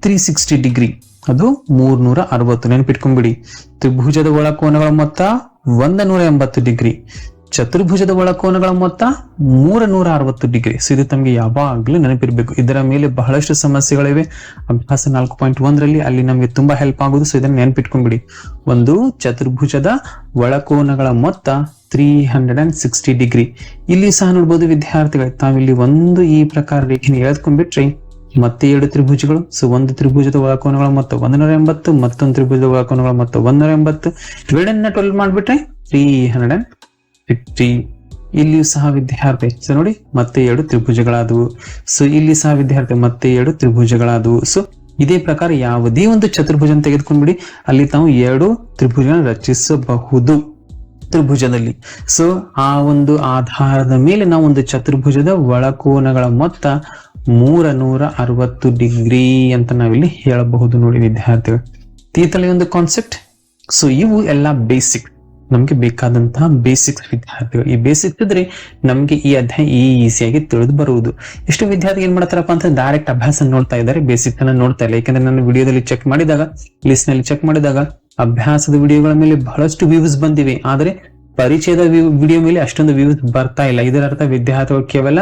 ತ್ರೀ ಸಿಕ್ಸ್ಟಿ ಡಿಗ್ರಿ. ಅದು ಮೂರ್ನೂರ ಅರವತ್ತು. ನೆನಪಿಟ್ಕೊಂಡ್ಬಿಡಿ. ತ್ರಿಭುಜದ ಒಳಕೋನಗಳ ಮೊತ್ತ ಒಂದ ನೂರ ಎಂಬತ್ತು ಡಿಗ್ರಿ. ಚತುರ್ಭುಜದ ಒಳಕೋನಗಳ ಮೊತ್ತ ಮೂರ ನೂರ ಅರವತ್ತು ಡಿಗ್ರಿ. ಸೊ ಇದು ತಮಗೆ ಯಾವಾಗ್ಲೂ ನೆನಪಿರ್ಬೇಕು. ಇದರ ಮೇಲೆ ಬಹಳಷ್ಟು ಸಮಸ್ಯೆಗಳಿವೆ. ಅಭ್ಯಾಸ ನಾಲ್ಕು ಪಾಯಿಂಟ್ ಒಂದರಲ್ಲಿ ಅಲ್ಲಿ ನಮಗೆ ತುಂಬಾ ಹೆಲ್ಪ್ ಆಗುದು. ಸೊ ಇದನ್ನ ನೆನಪಿಟ್ಕೊಂಡ್ಬಿಡಿ. ಒಂದು, ಚತುರ್ಭುಜದ ಒಳಕೋನಗಳ ಮೊತ್ತ three hundred and sixty degree. ಇಲ್ಲಿ ಸಹ ನೋಡ್ಬೋದು ವಿದ್ಯಾರ್ಥಿಗಳು, ತಾವಿಲ್ಲಿ ಒಂದು ಈ ಪ್ರಕಾರ ರೇಖೆನ ಎಳೆದ್ಕೊಂಡ್ಬಿಟ್ರಿ ಮತ್ತೆ ಎರಡು ತ್ರಿಭುಜಗಳು. ಸೊ ಒಂದು ತ್ರಿಭುಜದ ಒಳಕೋನಗಳ ಮೊತ್ತ ಒಂದೂರ ಎಂಬತ್ತು ಮತ್ತೊಂದು ತ್ರಿಭುಜದ ಒಳಕೋನಗಳ ಮೊತ್ತ ಒಂದೂರ ಎಂಬತ್ತು ಇವೆರಡನ್ನ ಟ್ವೆಲ್ ಮಾಡ್ಬಿಟ್ರೆ ತ್ರೀ ಹಂಡ್ರೆಡ್ ಅಂಡ್ ಫಿಫ್ಟಿ ಇಲ್ಲಿಯೂ ಸಹ ವಿದ್ಯಾರ್ಥಿ ಸೊ ನೋಡಿ, ಮತ್ತೆ ಎರಡು ತ್ರಿಭುಜಗಳಾದವು. ಸೊ ಇಲ್ಲಿ ಸಹ ವಿದ್ಯಾರ್ಥಿ ಮತ್ತೆ ಎರಡು ತ್ರಿಭುಜಗಳಾದವು. ಸೊ ಇದೇ ಪ್ರಕಾರ ಯಾವುದೇ ಒಂದು ಚತುರ್ಭುಜ ತೆಗೆದುಕೊಂಡ್ಬಿಡಿ, ಅಲ್ಲಿ ತಾವು ಎರಡು ತ್ರಿಭುಜ ರಚಿಸಬಹುದು. ತ್ರಿಭುಜದಲ್ಲಿ ಸೊ ಆ ಒಂದು ಆಧಾರದ ಮೇಲೆ ನಾವು ಒಂದು ಚತುರ್ಭುಜದ ಒಳಕೋನಗಳ ಮೊತ್ತ ಮೂರ ನೂರ ಅರವತ್ತು ಡಿಗ್ರಿ ಅಂತ ನಾವಿಲ್ಲಿ ಹೇಳಬಹುದು ನೋಡಿ ವಿದ್ಯಾರ್ಥಿಗಳು. ತೀರ್ಥಲ್ಲಿ ಒಂದು ಕಾನ್ಸೆಪ್ಟ್ ಸೊ ಇವು ಎಲ್ಲ ಬೇಸಿಕ್ ನಮ್ಗೆ ಬೇಕಾದಂತಹ ಬೇಸಿಕ್ಸ್ ವಿದ್ಯಾರ್ಥಿಗಳು. ಈ ಬೇಸಿಕ್ಸ್ ಇದ್ರೆ ನಮ್ಗೆ ಈ ಅಧ್ಯಾಯ ಈ ಈಸಿಯಾಗಿ ತಿಳಿದು ಬರುವುದು. ಎಷ್ಟು ವಿದ್ಯಾರ್ಥಿ ಏನ್ ಮಾಡ್ತಾರಪ್ಪ ಅಂತ ಡೈರೆಕ್ಟ್ ಅಭ್ಯಾಸ ನೋಡ್ತಾ ಇದ್ದಾರೆ ಬೇಸಿಕ್ ಅನ್ನ ನೋಡ್ತಾ ಇಲ್ಲ. ಯಾಕಂದ್ರೆ ನಾನು ವಿಡಿಯೋದಲ್ಲಿ ಚೆಕ್ ಮಾಡಿದಾಗ ಲಿಸ್ಟ್ನಲ್ಲಿ ಚೆಕ್ ಮಾಡಿದಾಗ ಅಭ್ಯಾಸದ ವಿಡಿಯೋಗಳ ಮೇಲೆ ಬಹಳಷ್ಟು ವ್ಯೂಸ್ ಬಂದಿವೆ. ಆದ್ರೆ ಪರಿಚಯದ ವಿಡಿಯೋ ಮೇಲೆ ಅಷ್ಟೊಂದು ವ್ಯೂಸ್ ಬರ್ತಾ ಇಲ್ಲ. ಇದರ ಅರ್ಥ ವಿದ್ಯಾರ್ಥಿಗಳು ಕೇವಲ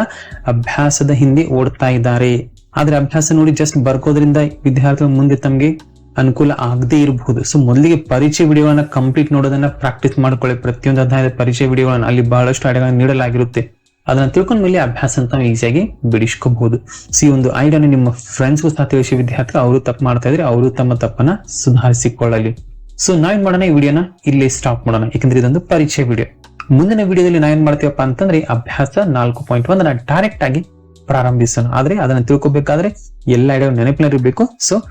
ಅಭ್ಯಾಸದ ಹಿಂದೆ ಓಡ್ತಾ ಇದ್ದಾರೆ. ಆದ್ರೆ ಅಭ್ಯಾಸ ನೋಡಿ ಜಸ್ಟ್ ಬರ್ಕೋದ್ರಿಂದ ವಿದ್ಯಾರ್ಥಿಗಳು ಮುಂದೆ ತಮಗೆ ಅನುಕೂಲ ಆಗದೇ ಇರಬಹುದು ಸೊ ಮೊದಲಿಗೆ ಪರಿಚಯ ವಿಡಿಯೋಗಳನ್ನ ಕಂಪ್ಲೀಟ್ ನೋಡೋದನ್ನ ಪ್ರಾಕ್ಟೀಸ್ ಮಾಡ್ಕೊಳ್ಳಿ. ಪ್ರತಿಯೊಂದು ಅಧ್ಯಾಯದ ಪರಿಚಯ ವಿಡಿಯೋಗಳನ್ನ ಅಲ್ಲಿ ಬಹಳಷ್ಟು ಐಡಿಯಾಗಳನ್ನ ನೀಡಲಾಗಿರುತ್ತೆ. ಅದನ್ನ ತಿಳ್ಕೊಂಡ ಮೇಲೆ ಅಭ್ಯಾಸ ಅಂತ ಈಸಿಯಾಗಿ ಬಿಡಿಸ್ಕೋಬಹುದು. ಸಿ ಒಂದು ಐಡಿಯಾನ ನಿಮ್ಮ ಫ್ರೆಂಡ್ಸ್ಗೂ ಸಹ ತಿಳಿಸಿ ವಿದ್ಯಾರ್ಥಿ ಅವರು ತಪ್ಪು ಮಾಡ್ತಾ ಇದ್ರೆ ಅವರು ತಮ್ಮ ತಪ್ಪನ್ನ ಸುಧಾರಿಸಿಕೊಳ್ಳಲಿ. ಸೊ ನಾವೇನ್ ಮಾಡೋಣ? ಈ ವಿಡಿಯೋನ ಇಲ್ಲಿ ಸ್ಟಾಪ್ ಮಾಡೋಣ. ಯಾಕಂದ್ರೆ ಇದೊಂದು ಪರಿಚಯ ವಿಡಿಯೋ. ಮುಂದಿನ ವಿಡಿಯೋದಲ್ಲಿ ನಾವೇನ್ ಮಾಡ್ತೀವಪ್ಪ ಅಂತಂದ್ರೆ ಅಭ್ಯಾಸ ನಾಲ್ಕು ಪಾಯಿಂಟ್ ಒಂದನ್ನ ಡೈರೆಕ್ಟ್ ಆಗಿ ಪ್ರಾರಂಭಿಸೋಣ. ಆದ್ರೆ ಅದನ್ನ ತಿಳ್ಕೊಬೇಕಾದ್ರೆ ಎಲ್ಲ ಐಡಿಯಾ ನೆನಪಿನಲ್ಲಿರಬೇಕು. ಸೊ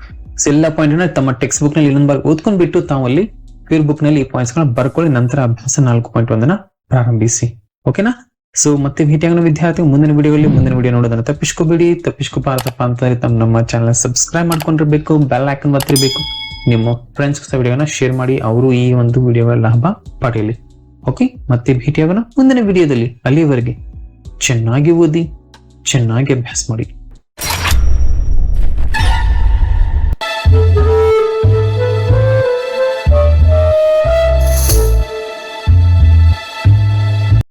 ಎಲ್ಲ ಪಾಯಿಂಟ್ ತಮ್ಮ ಟೆಕ್ಸ್ಟ್ ಬುಕ್ನಲ್ಲಿ ಇನ್ನೊಂದು ಬಾರಿ ಓದ್ಕೊಂಡ್ಬಿಟ್ಟು ತಾವು ಅಲ್ಲಿ ಕ್ಯೂರ್ ಬುಕ್ನಲ್ಲಿ ಈ ಪಾಯಿಂಟ್ಸ್ ಗಳನ್ನ ಬರ್ಕೊಳ್ಳಿ, ನಂತರ ಅಭ್ಯಾಸ ನಾಲ್ಕು ಪಾಯಿಂಟ್ ಒಂದನ್ನ ಪ್ರಾರಂಭಿಸಿ. ಓಕೆನಾ ಸೊ ಮತ್ತೆ ಭೇಟಿಯಾಗೋಣ ವಿದ್ಯಾರ್ಥಿ ಮುಂದಿನ ವಿಡಿಯೋದಲ್ಲಿ ಮುಂದಿನ ವಿಡಿಯೋ ನೋಡೋದನ್ನ ತಪ್ಪಿಸ್ಕೋಬೇಡಿ. ತಪ್ಪಿಸ್ಕೋಬಾರದಪ್ಪ ಅಂತಂದ್ರೆ ತಮ್ಮ ನಮ್ಮ ಚಾನಲ್ ಸಬ್ಸ್ಕ್ರೈಬ್ ಮಾಡ್ಕೊಂಡಿರ್ಬೇಕು ಬೆಲ್ ಐಕನ್ ಬರ್ತಿರ್ಬೇಕು ನಿಮ್ಮ ಫ್ರೆಂಡ್ಸ್ ವಿಡಿಯೋನ ಶೇರ್ ಮಾಡಿ, ಅವರು ಈ ಒಂದು ವಿಡಿಯೋ ಲಾಭ ಪಡೆಯಲಿ. ಓಕೆ ಮತ್ತೆ ಭೇಟಿಯಾಗೋಣ ಮುಂದಿನ ವಿಡಿಯೋದಲ್ಲಿ. ಅಲ್ಲಿವರೆಗೆ ಚೆನ್ನಾಗಿ ಓದಿ, ಚೆನ್ನಾಗಿ ಅಭ್ಯಾಸ ಮಾಡಿ.